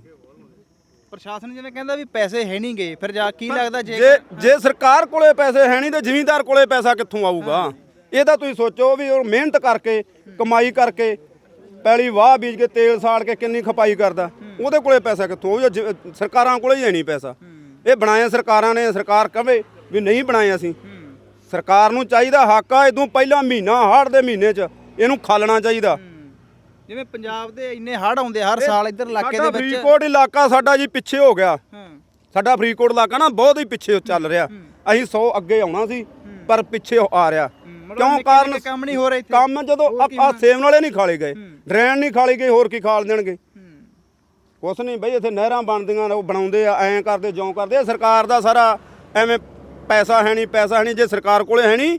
ਪ੍ਰਸ਼ਾਸਨ ਜਿਵੇਂ ਕਹਿੰਦਾ ਵੀ ਪੈਸੇ ਹੈ ਨਹੀਂ ਗਏ ਫਿਰ ਜਾ ਕੀ ਲੱਗਦਾ ਜੇ ਜੇ ਜੇ ਸਰਕਾਰ ਕੋਲੇ ਪੈਸੇ ਹੈ ਨਹੀਂ ਤੇ ਜ਼ਿਮੀਂਦਾਰ ਕੋਲੇ ਪੈਸਾ ਕਿੱਥੋਂ ਆਊਗਾ? ਇਹ ਤਾਂ ਤੁਸੀਂ ਸੋਚੋ ਵੀ ਉਹ ਮਿਹਨਤ ਕਰਕੇ ਕਮਾਈ ਕਰਕੇ ਪੈਲੀ ਵਾਹ ਬੀਜ ਕੇ ਤੇਲ ਸਾੜ ਕੇ ਕਿੰਨੀ ਖਪਾਈ ਕਰਦਾ। ਉਹਦੇ ਕੋਲੇ ਪੈਸਾ ਕਿੱਥੋਂ ਉਹ ਜ- ਸਰਕਾਰਾਂ ਕੋਲੇ ਹੀ ਹੈ ਨਹੀਂ ਪੈਸਾ। ਇਹ ਬਣਾਏ ਸਰਕਾਰਾਂ ਨੇ ਸਰਕਾਰ ਕਵੇ ਵੀ ਨਹੀਂ ਬਣਾਏ ਅਸੀਂ। ਸਰਕਾਰ ਨੂੰ ਚਾਹੀਦਾ ਹੱਕ ਆ ਇਦੋਂ ਪਹਿਲਾਂ ਮਹੀਨਾ ਹਾੜ ਦੇ ਮਹੀਨੇ 'ਚ ਇਹਨੂੰ ਖਾਲਣਾ ਚਾਹੀਦਾ। ਜਿਵੇਂ ਪੰਜਾਬ ਦੇ ਇੰਨੇ ਹੜ੍ਹ ਆਉਂਦੇ ਹਰ ਸਾਲ ਇੱਧਰ ਇਲਾਕੇ ਦੇ ਸਾਡਾ ਵਿੱਚ। ਫਰੀਦਕੋਟ ਇਲਾਕਾ ਸਾਡਾ ਜੀ ਪਿੱਛੇ ਹੋ ਗਿਆ। ਸਾਡਾ ਫਰੀਦਕੋਟ ਇਲਾਕਾ ਨਾ ਬਹੁਤ ਹੀ ਪਿੱਛੇ ਚੱਲ ਰਿਹਾ। ਅਸੀਂ 100 ਅੱਗੇ ਆਉਣਾ ਸੀ ਪਰ ਪਿੱਛੇ ਆ ਰਿਹਾ। ਕਿਉਂ ਕਾਰਨ ਕੰਮ ਨਹੀਂ ਹੋ ਰਹੇ ਇੱਥੇ? ਕੰਮ ਜਦੋਂ ਆ ਸੇਮ ਵਾਲੇ ਨਹੀਂ ਖਾਲੇ ਗਏ ਡਰੇਨ ਨਹੀਂ ਖਾਲੀ ਗਈ ਹੋਰ ਕੀ ਖਾਲ ਦੇਣਗੇ? ਕੁਛ ਨਹੀਂ ਬਈ ਇੱਥੇ ਨਹਿਰਾਂ ਬਣਦੀਆਂ ਉਹ ਬਣਾਉਂਦੇ ਆ ਐਂ ਕਰਦੇ ਜਿਉਂ ਕਰਦੇ ਸਰਕਾਰ ਦਾ ਸਾਰਾ ਐਵੇਂ ਪੈਸਾ ਹੈ ਨਹੀਂ ਪੈਸਾ ਹੈ ਨਹੀਂ ਜੇ ਸਰਕਾਰ ਕੋਲੇ ਹੈ ਨਹੀਂ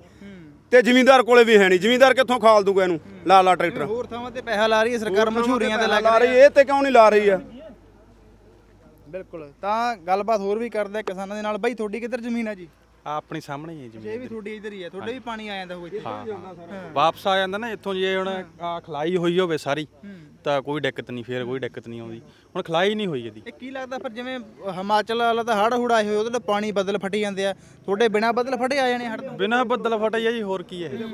ਤੇ ਜ਼ਿਮੀਂਦਾਰ ਕੋਲੇ ਵੀ ਹੈ ਨਹੀਂ। ਜ਼ਿਮੀਂਦਾਰ ਕਿੱਥੋਂ ਖਾਲ ਦੂਗਾ ਇਹਨੂੰ? ਲਾ ਲਾ ਟਰੈਕਟਰ। ਹੋਰ ਥਾਵਾਂ ਤੇ ਪੈਸਾ ਲਾ ਰਹੀ ਹੈ ਸਰਕਾਰ ਮਸ਼ਹੂਰੀਆਂ ਤੇ ਲਾ ਰਹੀ ਇਹ ਤੇ ਕਿਉਂ ਨਹੀਂ ਲਾ ਰਹੀ ਆ ਬਿਲਕੁਲ। ਤਾਂ ਗੱਲਬਾਤ ਹੋਰ ਵੀ ਕਰਦੇ ਕਿਸਾਨਾਂ ਦੇ ਨਾਲ। ਬਾਈ ਤੁਹਾਡੀ ਕਿੱਧਰ ਜ਼ਮੀਨ ਆ ਜੀ? ਆ ਆਪਣੀ ਸਾਹਮਣੇ ਹੀ ਹੈ ਜੀ ਇਹ ਵੀ ਤੁਹਾਡੀ ਇੱਧਰ ਹੀ ਹੈ। ਤੁਹਾਡੇ ਵੀ ਪਾਣੀ ਆ ਜਾਂਦਾ ਹੋਊ ਇੱਥੇ। ਵਾਪਸ ਆ ਜਾਂਦਾ ਨਾ ਇੱਥੋਂ ਜੇ ਹੁਣ ਖਲਾਈ ਹੋਈ ਹੋਵੇ ਸਾਰੀ ਤਾਂ ਕੋਈ ਦਿੱਕਤ ਨਹੀਂ ਫੇਰ ਕੋਈ ਦਿੱਕਤ ਨਹੀਂ ਆਉਂਦੀ। ਹੁਣ ਖਲਾਈ ਨਹੀਂ ਹੋਈ ਇਹਦੀ। ਇਹ ਕੀ ਲੱਗਦਾ ਫਿਰ ਜਿਵੇਂ ਹਿਮਾਚਲ ਵਾਲਾ ਤਾਂ ਹੁੜ ਆਏ ਹੋਏ ਉਹਦੇ ਨਾਲ ਪਾਣੀ ਬਦਲ ਫਟੀ ਜਾਂਦੇ ਆ। ਤੁਹਾਡੇ ਬਿਨਾ ਬਦਲ ਫਟੇ ਆ ਜਾਣੇ ਹੜ੍ਹ ਤੋਂ? ਬਿਨਾ ਬੱਦਲ ਫਟੇ ਆ ਜੀ ਹੋਰ ਕੀ ਹੈ ਇਹ?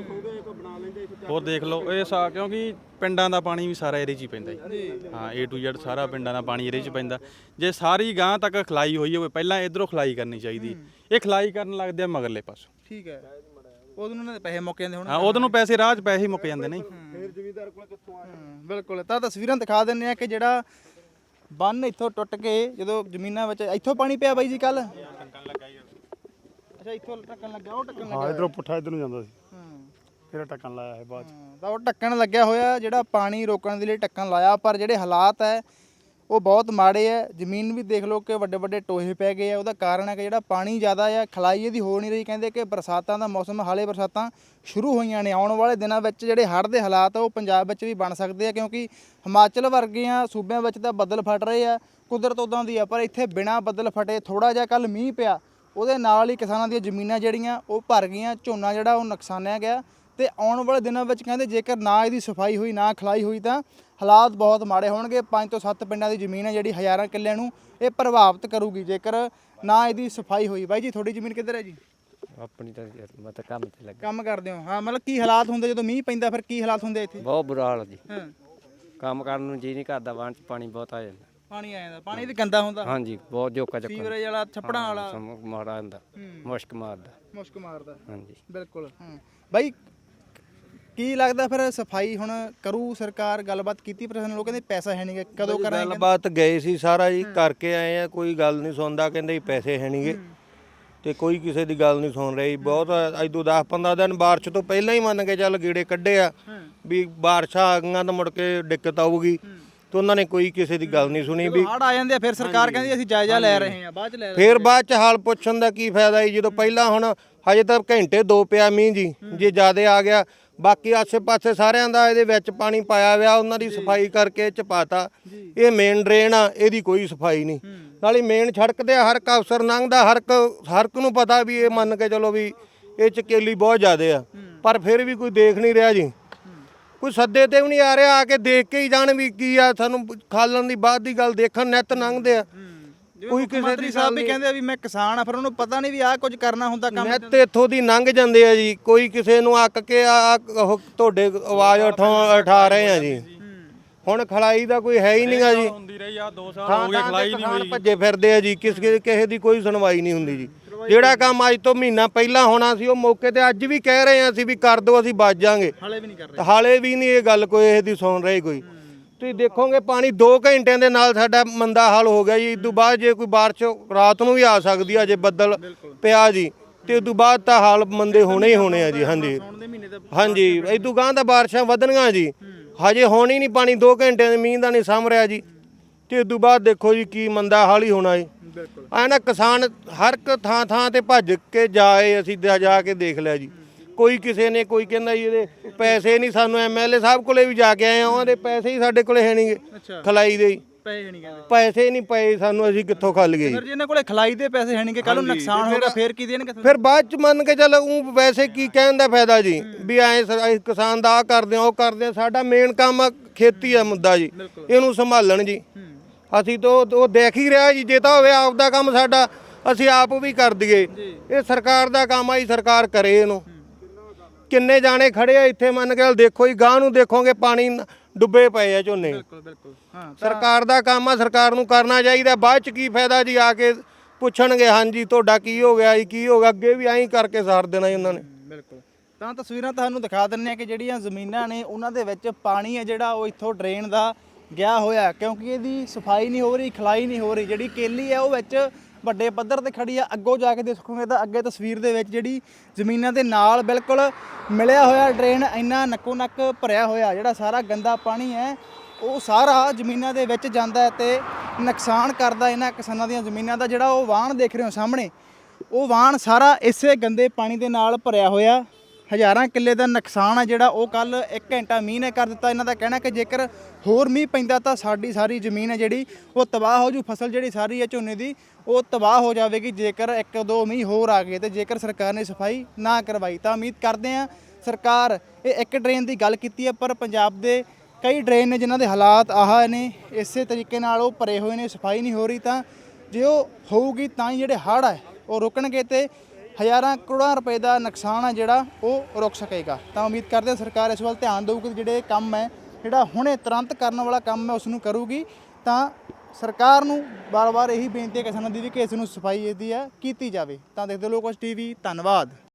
ਹੋਰ ਦੇਖ ਲਓ ਇਹ ਸਾ ਕਿਉਂਕਿ ਪਿੰਡਾਂ ਦਾ ਪਾਣੀ ਵੀ ਸਾਰਾ ਇਹਦੇ 'ਚ ਹੀ ਪੈਂਦਾ ਜੀ। ਹਾਂ A to Z ਸਾਰਾ ਪਿੰਡਾਂ ਦਾ ਪਾਣੀ ਇਹਦੇ 'ਚ ਪੈਂਦਾ। ਜੇ ਸਾਰੀ ਗਾਂ ਤੱਕ ਖਲਾਈ ਹੋਈ ਹੋਵੇ ਪਹਿਲਾਂ ਇਧਰੋਂ ਖਲਾਈ ਕਰਨੀ ਚਾਹੀਦੀ। ਇਹ ਖਲਾਈ ਕਰਨ ਲੱਗਦੇ ਆ ਮਗਰਲੇ ਪਾਸੋਂ। ਠੀਕ ਹੈ। ਉਦੋਂ ਉਹਨਾਂ ਦੇ ਪੈਸੇ ਮੁੱਕ ਜਾਂਦੇ ਹੁਣ ਹਾਂ ਉਹਦੋਂ ਨੂੰ ਪੈਸੇ ਰਾਹ 'ਚ ਪੈਸੇ ਹੀ ਮੁੱਕ ਜਾਂਦੇ ਨੇ ਹਮ, ਬਿਲਕੁਲ। ਤਾਂ ਤਸਵੀਰਾਂ ਦਿਖਾ ਦਿੰਨੇ ਆ ਕਿ ਜਿਹੜਾ ਬੰਨ ਇੱਥੋਂ ਟੁੱਟ ਕੇ ਜਦੋਂ ਜ਼ਮੀਨਾਂ ਵਿੱਚ ਇੱਥੋਂ ਪਾਣੀ ਪਿਆ ਬਾਈ ਜੀ ਕੱਲ ਅੱਛਾ ਇੱਥੋਂ ਟੱਕਣ ਲੱਗਾ ਉਹ ਟੱਕਣ ਲੱਗਾ ਹਾਂ ਇਧਰੋਂ ਪੁੱਠਾ ਇਧਰ ਨੂੰ ਜਾਂਦਾ ਸੀ। ਹਾਂ। ਫਿਰ ਟੱਕਣ ਲਾਇਆ ਹੈ ਬਾਅਦ ਚ। ਤਾਂ ਉਹ ਢੱਕਣ ਲੱਗਿਆ ਹੋਇਆ ਜਿਹੜਾ ਪਾਣੀ ਰੋਕਣ ਦੇ ਲਈ ਢੱਕਣ ਲਾਇਆ ਪਰ ਜਿਹੜੇ ਹਾਲਾਤ ਹੈ ਉਹ ਬਹੁਤ ਮਾੜੇ ਹੈ ਜ਼ਮੀਨ ਵੀ ਦੇਖ ਲਓ ਕਿ ਵੱਡੇ ਵੱਡੇ ਟੋਹੇ ਪੈ ਗਏ ਆ। ਉਹਦਾ ਕਾਰਨ ਹੈ ਕਿ ਜਿਹੜਾ ਪਾਣੀ ਜ਼ਿਆਦਾ ਆ, ਖਲਾਈ ਇਹਦੀ ਹੋ ਨਹੀਂ ਰਹੀ। ਕਹਿੰਦੇ ਕਿ ਬਰਸਾਤਾਂ ਦਾ ਮੌਸਮ, ਹਾਲੇ ਬਰਸਾਤਾਂ ਸ਼ੁਰੂ ਹੋਈਆਂ ਨੇ। ਆਉਣ ਵਾਲੇ ਦਿਨਾਂ ਵਿੱਚ ਜਿਹੜੇ ਹੜ੍ਹ ਦੇ ਹਾਲਾਤ ਆ, ਉਹ ਪੰਜਾਬ ਵਿੱਚ ਵੀ ਬਣ ਸਕਦੇ ਆ, ਕਿਉਂਕਿ ਹਿਮਾਚਲ ਵਰਗੀਆਂ ਸੂਬਿਆਂ ਵਿੱਚ ਤਾਂ ਬੱਦਲ ਫਟ ਰਹੇ ਆ। ਕੁਦਰਤ ਉਦਾਂ ਦੀ ਆ, ਪਰ ਇੱਥੇ ਬਿਨਾਂ ਬੱਦਲ ਫਟੇ ਥੋੜਾ ਜਿਹਾ ਕੱਲ ਮੀਂਹ ਪਿਆ। ਉਹਦੇ ਨਾਲ ਹੀ ਕਿਸਾਨਾਂ ਦੀਆਂ ਜ਼ਮੀਨਾਂ ਜਿਹੜੀਆਂ, ਉਹ ਭਰ ਗਈਆਂ। ਝੋਨਾ ਜਿਹੜਾ ਉਹ ਨੁਕਸਾਨਿਆ ਗਿਆ। ਤੇ ਆਉਣ ਵਾਲੇ ਦਿਨਾਂ ਵਿੱਚ ਕਹਿੰਦੇ ਜੇਕਰ ਨਾ ਇਹਦੀ ਸਫ਼ਾਈ ਹੋਈ, ਨਾ ਖਲਾਈ ਹੋਈ ਤਾਂ ਹਾਲਾਤ ਬਹੁਤ ਮਾੜੇ ਹੋਣਗੇ। ਪੰਜ ਤੋਂ ਸੱਤ ਪਿੰਡਾਂ ਦੀ ਜ਼ਮੀਨ ਹੈ ਜਿਹੜੀ ਹਜ਼ਾਰਾਂ ਕਿੱਲਿਆਂ ਨੂੰ ਇਹ ਪ੍ਰਭਾਵਿਤ ਕਰੂਗੀ। ਜੇਕਰ ਨਾ ਇਹਦੀ ਸਫ਼ਾਈ ਹੋਈ। ਬਾਈ ਜੀ ਤੁਹਾਡੀ ਜ਼ਮੀਨ ਕਿੱਧਰ ਹੈ ਜੀ? ਆਪਣੀ ਤਾਂ ਯਾਰ ਮੈਂ ਤਾਂ ਕੰਮ ਤੇ ਲੱਗਾ। ਕੰਮ ਕਰਦੇ ਹੋ। ਹਾਂ ਮਤਲਬ ਕੀ ਹਾਲਾਤ ਹੁੰਦੇ? ਜਦੋਂ ਮੀਂਹ ਪੈਂਦਾ ਫਿਰ ਕੀ ਹਾਲਾਤ ਹੁੰਦੇ ਇੱਥੇ? ਬਹੁਤ ਬੁਰਾ ਹਾਲ ਆ ਜੀ। ਹਾਂ। ਕੰਮ ਕਰਨ ਨੂੰ ਜੀ ਨਹੀਂ ਕਰਦਾ ਵਾਂ ਚ ਪਾਣੀ ਬਹੁਤ ਆ ਜਾਂਦਾ। ਪਾਣੀ ਆ ਜਾਂਦਾ। ਪਾਣੀ ਵੀ ਗੰਦਾ ਹੁੰਦਾ। ਹਾਂਜੀ ਬਹੁਤ ਜੋਕਾ ਚੱਕਣ ਸੀਵਰੇਜ ਵਾਲਾ ਛੱਪੜਾਂ ਵਾਲਾ। ਮਾੜਾ ਹੁੰਦਾ। ਮੁਸ਼ਕ ਮਾਰਦਾ। ਮੁਸ਼ਕ ਮਾਰਦਾ। ਹਾਂਜੀ। ਬਿਲਕੁਲ ਹਾਂ। ਬਾਈ ਕੀ ਲੱਗਦਾ ਫਿਰ ਸਫ਼ਾਈ ਹੁਣ ਕਰੂ ਸਰਕਾਰ ਗੱਲਬਾਤ ਕੀਤੀ ਪਰ ਸਾਨੂੰ ਲੋਕ ਕਹਿੰਦੇ ਪੈਸਾ ਹੈ ਨਹੀਂ ਕਦੋਂ ਕਰਾਂਗੇ? ਗੱਲਬਾਤ ਗਏ ਸੀ ਸਾਰਾ ਜੀ ਕਰਕੇ ਆਏ ਆ ਕੋਈ ਗੱਲ ਨਹੀਂ ਸੁਣਦਾ ਕਹਿੰਦੇ ਜੀ ਪੈਸੇ ਹੈ ਨਹੀਂਗੇ ਤੇ ਕੋਈ ਕਿਸੇ ਦੀ ਗੱਲ ਨਹੀਂ ਸੁਣ ਰਹੀ ਬਹੁਤ ਅੱਜ ਤੋਂ 10 15 ਦਿਨ ਬਾਰਿਸ਼ ਤੋਂ ਪਹਿਲਾਂ ਹੀ ਮੰਨ ਕੇ ਚੱਲ ਗੀੜੇ ਕੱਢੇ ਆ ਵੀ ਬਾਰਿਸ਼ਾਂ ਆ ਗਈਆਂ ਤਾਂ ਮੁੜ ਕੇ ਦਿੱਕਤ ਆਊਗੀ। ਤੇ ਉਹਨਾਂ ਨੇ ਕੋਈ ਕਿਸੇ ਦੀ ਗੱਲ ਨਹੀਂ ਸੁਣੀ ਵੀ ਹੜ ਆ ਜਾਂਦੇ ਆ ਫਿਰ ਸਰਕਾਰ ਕਹਿੰਦੀ ਅਸੀਂ ਜਾਇਜ਼ਾ ਲੈ ਰਹੇ ਹਾਂ ਬਾਅਦ ਚ ਲੈ ਰਹੇ ਫੇਰ ਬਾਅਦ ਚ ਹਾਲ ਪੁੱਛਣ ਦਾ ਕੀ ਫਾਇਦਾ ਜੀ? ਜਦੋਂ ਪਹਿਲਾਂ ਹੁਣ ਹਜੇ ਤਾਂ ਘੰਟੇ ਦੋ ਪਿਆ ਮੀਂਹ ਜੀ। ਜੇ ਜ਼ਿਆਦੇ ਆ ਗਿਆ ਬਾਕੀ ਆਸੇ-ਪਾਸੇ ਸਾਰਿਆਂ ਦਾ ਇਹਦੇ ਵਿੱਚ ਪਾਣੀ ਪਾਇਆ ਹੋਇਆ ਉਹਨਾਂ ਦੀ ਸਫ਼ਾਈ ਕਰਕੇ ਚ ਪਾਤਾ। ਇਹ ਮੇਨ ਡਰੇਨ ਆ ਇਹਦੀ ਕੋਈ ਸਫ਼ਾਈ ਨਹੀਂ। ਨਾਲੇ ਮੇਨ ਸੜਕ ਤੇ ਹਰ ਇੱਕ ਅਫਸਰ ਲੰਘਦਾ ਹਰ ਇੱਕ ਹਰ ਇੱਕ ਨੂੰ ਪਤਾ ਵੀ ਇਹ ਮੰਨ ਕੇ ਚਲੋ ਵੀ ਇਹ ਚਕੇਲੀ ਬਹੁਤ ਜ਼ਿਆਦੇ ਆ। ਪਰ ਫਿਰ ਵੀ ਕੋਈ ਦੇਖ ਨਹੀਂ ਰਿਹਾ ਜੀ। ਕੋਈ ਸੱਦੇ ਤੇ ਵੀ ਨਹੀਂ ਆ ਰਿਹਾ ਆ ਕੇ ਦੇਖ ਕੇ ਹੀ ਜਾਣ ਵੀ ਕੀ ਆ ਸਾਨੂੰ ਖਾਲਣ ਦੀ ਬਾਅਦ ਦੀ ਗੱਲ ਦੇਖਣ ਨਿੱਤ ਲੰਘਦੇ ਆ। ਕੋਈ ਕਿਸੇ ਮੰਤਰੀ ਸਾਹਿਬ ਵੀ ਕਹਿੰਦੇ ਆ ਵੀ ਮੈਂ ਕਿਸਾਨ ਆ ਫਿਰ ਉਹਨੂੰ ਪਤਾ ਨਹੀਂ ਵੀ ਆਹ ਕੁਝ ਕਰਨਾ ਹੁੰਦਾ ਕੰਮ ਨਿੱਤ ਇੱਥੋਂ ਦੀ ਲੰਘ ਜਾਂਦੇ ਆ ਜੀ ਕੋਈ ਕਿਸੇ ਨੂੰ ਅੱਕ ਕੇ ਆ ਉਹ ਤੁਹਾਡੇ ਆਵਾਜ਼ ਉਠਾ ਉਠਾ ਰਹੇ ਆ ਜੀ। ਹੁਣ ਖਲਾਈ ਦਾ ਕੋਈ ਹੈ ਹੀ ਨਹੀਂਗਾ ਜੀ। ਹੁੰਦੀ ਰਹੀ ਆ 2 ਸਾਲ ਹੋ ਗਏ ਖਲਾਈ ਤੇ ਨਹੀਂ ਹੋਈ। ਭੱਜੇ ਫਿਰਦੇ ਆ ਜੀ ਕਿਸੇ ਕਿਸੇ ਦੀ ਕੋਈ ਸੁਣਵਾਈ ਨਹੀਂ ਹੁੰਦੀ ਜੀ। ਜਿਹੜਾ ਕੰਮ ਅੱਜ ਤੋਂ ਮਹੀਨਾ ਪਹਿਲਾਂ ਹੋਣਾ ਸੀ ਉਹ ਮੌਕੇ ਤੇ ਅੱਜ ਵੀ ਕਹਿ ਰਹੇ ਆ ਅਸੀਂ ਵੀ ਕਰ ਦਿਓ ਅਸੀਂ ਬਚ ਜਾਾਂਗੇ। ਹਾਲੇ ਵੀ ਨਹੀਂ ਕਰ ਰਹੇ। ਤੇ ਹਾਲੇ ਵੀ ਨਹੀਂ ਇਹ ਗੱਲ ਕੋਈ ਇਹ ਦੀ ਸੁਣ ਰਹੀ ਕੋਈ। ਤੁਸੀਂ ਦੇਖੋਗੇ ਪਾਣੀ 2 ਘੰਟਿਆਂ ਦੇ ਨਾਲ ਸਾਡਾ ਮੰਦਾ ਹਾਲ ਹੋ ਗਿਆ ਜੀ। ਇਸ ਤੋਂ ਬਾਅਦ ਜੇ ਕੋਈ ਬਾਰਿਸ਼ ਰਾਤ ਨੂੰ ਵੀ ਆ ਸਕਦੀ ਆ ਜੇ ਬੱਦਲ ਪਿਆ ਜੀ ਤੇ ਉਸ ਤੋਂ ਬਾਅਦ ਤਾਂ ਹਾਲ ਮੰਦੇ ਹੋਣੇ ਹੀ ਹੋਣੇ ਆ ਜੀ ਹਾਂਜੀ। ਦੇ ਹਾਂਜੀ ਇਸ ਤੋਂ ਗਾਂ ਤਾਂ ਬਾਰਿਸ਼ਾਂ ਵਧਣੀਆਂ ਜੀ। ਹਜੇ ਹੋਣੀ ਨਹੀਂ ਪਾਣੀ 2 ਘੰਟਿਆਂ ਦੇ ਮੀਂਹ ਦਾ ਨਹੀਂ ਸਾਂਭ ਰਿਹਾ ਜੀ। ਤੇ ਇਸ ਤੋਂ ਬਾਅਦ ਦੇਖੋ ਜੀ ਕੀ ਮੰਦਾ ਹਾਲ ਹੀ ਹੋਣਾ ਜੀ। ਐ ਨਾ ਕਿਸਾਨ ਹਰ ਇੱਕ ਥਾਂ ਥਾਂ ਤੇ ਭੱਜ ਕੇ ਜਾਏ ਅਸੀਂ ਜਾ- ਜਾ ਕੇ ਦੇਖ ਲਿਆ ਜੀ। ਕੋਈ ਕਿਸੇ ਨੇ ਕੋਈ ਕਹਿੰਦਾ ਜੀ ਇਹਦੇ ਪੈਸੇ ਨਹੀਂ ਸਾਨੂੰ ਐਮਐਲਏ ਸਾਹਿਬ ਕੋਲੇ ਵੀ ਜਾ ਕੇ ਆਏ ਆ ਉਹਨਾਂ ਦੇ ਪੈਸੇ ਹੀ ਸਾਡੇ ਕੋਲੇ ਹੈ ਨਹੀਂਗੇ ਖਲਾਈ ਦੇ ਹੀ। ਪੈਸੇ ਨਹੀਂ ਕਹਿੰਦੇ ਪੈਸੇ ਨਹੀਂ ਪਏ ਸਾਨੂੰ ਅਸੀਂ ਕਿੱਥੋਂ ਖੱਲ ਗਏ ਜੀ। ਫਿਰ ਜੇ ਇਹਨਾਂ ਕੋਲੇ ਖਲਾਈ ਦੇ ਪੈਸੇ ਹੈ ਨਹੀਂ ਕਿ ਕੱਲ ਨੂੰ ਨੁਕਸਾਨ ਹੋਗਾ ਫਿਰ ਕੀ ਦੇਣਗੇ ਫਿਰ ਬਾਅਦ ਚ ਮੰਨ ਕੇ ਚੱਲ ਉਹ ਵੈਸੇ ਕੀ ਕਹਿਣ ਦਾ ਫਾਇਦਾ ਜੀ ਵੀ ਐ ਕਿਸਾਨ ਦਾ ਆ ਕਰਦੇ ਆ ਉਹ ਕਰਦੇ ਆ ਸਾਡਾ ਮੇਨ ਕੰਮ ਆ, ਖੇਤੀ ਆ ਮੁੱਦਾ ਜੀ ਇਹਨੂੰ ਸੰਭਾਲਣ ਜੀ। ਅਸੀਂ ਤਾਂ ਉਹ ਉਹ ਦੇਖ ਹੀ ਰਿਹਾ ਜੀ ਜੇ ਤਾਂ ਹੋਵੇ ਆਪ ਦਾ ਕੰਮ ਸਾਡਾ ਅਸੀਂ ਆਪ ਵੀ ਕਰ ਦਈਏ। ਇਹ ਸਰਕਾਰ ਦਾ ਕੰਮ ਆ ਜੀ ਸਰਕਾਰ ਕਰੇ ਇਹਨੂੰ। ਕਿੰਨੇ ਜਾਣੇ ਖੜੇ ਆ ਇੱਥੇ ਮੰਨ ਕੇ ਦੇਖੋ ਜੀ ਗਾਂ ਨੂੰ ਦੇਖੋਗੇ ਪਾਣੀ ਡੁੱਬੇ ਪਏ ਆ ਝੋਨੇ। ਬਿਲਕੁਲ ਹਾਂ ਸਰਕਾਰ ਦਾ ਕੰਮ ਆ ਸਰਕਾਰ ਨੂੰ ਕਰਨਾ ਚਾਹੀਦਾ। ਬਾਅਦ ਚ ਕੀ ਫਾਇਦਾ ਜੀ ਆ ਕੇ ਪੁੱਛਣਗੇ ਹਾਂਜੀ ਤੁਹਾਡਾ ਕੀ ਹੋ ਗਿਆ ਜੀ ਕੀ ਹੋ ਗਿਆ? ਅੱਗੇ ਵੀ ਐਂ ਹੀ ਕਰਕੇ ਸਾਰ ਦੇਣਾ ਜੀ ਉਹਨਾਂ ਨੇ। ਬਿਲਕੁਲ। ਤਾਂ ਤਸਵੀਰਾਂ ਤੁਹਾਨੂੰ ਦਿਖਾ ਦਿੰਨੇ ਆ ਕਿ ਜਿਹੜੀਆਂ ਜ਼ਮੀਨਾਂ ਨੇ ਉਹਨਾਂ ਦੇ ਵਿੱਚ ਪਾਣੀ ਹੈ ਜਿਹੜਾ ਉਹ ਇੱਥੋਂ ਡਰੇਨ ਦਾ ਗਿਆ ਹੋਇਆ ਕਿਉਂਕਿ ਇਹਦੀ ਸਫ਼ਾਈ ਨਹੀਂ ਹੋ ਰਹੀ, ਖਲਾਈ ਨਹੀਂ ਹੋ ਰਹੀ। ਜਿਹੜੀ ਕੇਲੀ ਹੈ, ਉਹ ਵਿੱਚ ਵੱਡੇ ਪੱਧਰ ਤੇ ਖੜੀ ਆ। ਅੱਗੋਂ ਜਾ ਕੇ ਦੇਖੋਗੇ ਤਾਂ ਅੱਗੇ ਤਸਵੀਰ ਦੇ ਵਿੱਚ ਜਿਹੜੀ ਜ਼ਮੀਨਾਂ ਦੇ ਨਾਲ ਬਿਲਕੁਲ ਮਿਲਿਆ ਹੋਇਆ ਡਰੇਨ ਇੰਨਾ ਨੱਕੋ ਨੱਕ ਭਰਿਆ ਹੋਇਆ, ਜਿਹੜਾ ਸਾਰਾ ਗੰਦਾ ਪਾਣੀ ਹੈ, ਉਹ ਸਾਰਾ ਜ਼ਮੀਨਾਂ ਦੇ ਵਿੱਚ ਜਾਂਦਾ ਹੈ ਤੇ ਨੁਕਸਾਨ ਕਰਦਾ ਇਹਨਾਂ ਕਿਸਾਨਾਂ ਦੀਆਂ ਜ਼ਮੀਨਾਂ ਦਾ। ਜਿਹੜਾ ਉਹ ਵਾਹਣ ਦੇਖ ਰਹੇ ਹੋ ਸਾਹਮਣੇ, ਉਹ ਵਾਹਣ ਸਾਰਾ ਇਸੇ ਗੰਦੇ ਪਾਣੀ ਦੇ ਨਾਲ ਭਰਿਆ ਹੋਇਆ। ਹਜ਼ਾਰਾਂ ਕਿੱਲੇ ਦਾ ਨੁਕਸਾਨ ਆ ਜਿਹੜਾ ਉਹ ਕੱਲ 1 ਘੰਟਾ ਮੀਂਹ ਨੇ ਕਰ ਦਿੱਤਾ। ਇਹਨਾਂ ਦਾ ਕਹਿਣਾ ਕਿ ਜੇਕਰ ਹੋਰ ਮੀਂਹ ਪੈਂਦਾ ਤਾਂ ਸਾਡੀ ਸਾਰੀ ਜ਼ਮੀਨ ਹੈ ਜਿਹੜੀ, ਉਹ ਤਬਾਹ ਹੋ ਜੂ, ਫਸਲ ਜਿਹੜੀ ਸਾਰੀ ਹੈ ਝੋਨੇ ਦੀ, ਉਹ ਤਬਾਹ ਹੋ ਜਾਵੇਗੀ। ਜੇਕਰ ਇੱਕ ਦੋ ਮੀਂਹ ਹੋਰ ਆ ਗਏ ਤੇ ਜੇਕਰ ਸਰਕਾਰ ਨੇ ਸਫ਼ਾਈ ਨਾ ਕਰਵਾਈ ਤਾਂ ਉਮੀਦ ਕਰਦੇ ਆ ਸਰਕਾਰ ਇਹ ਇੱਕ ਡਰੇਨ ਦੀ ਗੱਲ ਕੀਤੀ ਹੈ ਪਰ ਪੰਜਾਬ ਦੇ ਕਈ ਡਰੇਨ ਨੇ ਜਿਨ੍ਹਾਂ ਦੇ ਹਾਲਾਤ ਆਹ ਨੇ, ਇਸੇ ਤਰੀਕੇ ਨਾਲ ਉਹ ਭਰੇ ਹੋਏ ਨੇ, ਸਫ਼ਾਈ ਨਹੀਂ ਹੋ ਰਹੀ ਤਾਂ ਜੇ ਉਹ ਹੋਊਗੀ ਤਾਂ ਹੀ ਜਿਹੜੇ ਹੜ੍ਹ ਹੈ ਉਹ ਰੁਕਣਗੇ ਤੇ ਹਜ਼ਾਰਾਂ ਕਰੋੜਾਂ ਰੁਪਏ ਦਾ ਨੁਕਸਾਨ ਆ ਜਿਹੜਾ ਉਹ ਰੁਕ ਸਕੇਗਾ। ਤਾਂ ਉਮੀਦ ਕਰਦੇ ਹਾਂ ਸਰਕਾਰ ਇਸ ਵੱਲ ਧਿਆਨ ਦੇਊਗੀ ਜਿਹੜੇ ਕੰਮ ਹੈ, ਜਿਹੜਾ ਹੁਣੇ ਤੁਰੰਤ ਕਰਨ ਵਾਲਾ ਕੰਮ ਹੈ ਉਸ ਨੂੰ ਕਰੂਗੀ। ਤਾਂ ਸਰਕਾਰ ਨੂੰ ਬਾਰ-ਬਾਰ ਇਹੀ ਬੇਨਤੀ ਹੈ ਕਿਸਾਨਾਂ ਦੀ ਵੀ ਕਿ ਇਸ ਨੂੰ ਸਫ਼ਾਈ ਇਹਦੀ ਹੈ ਕੀਤੀ ਜਾਵੇ। ਤਾਂ ਦੇਖਦੇ ਲੋਕos ਟੀਵੀ, ਧੰਨਵਾਦ।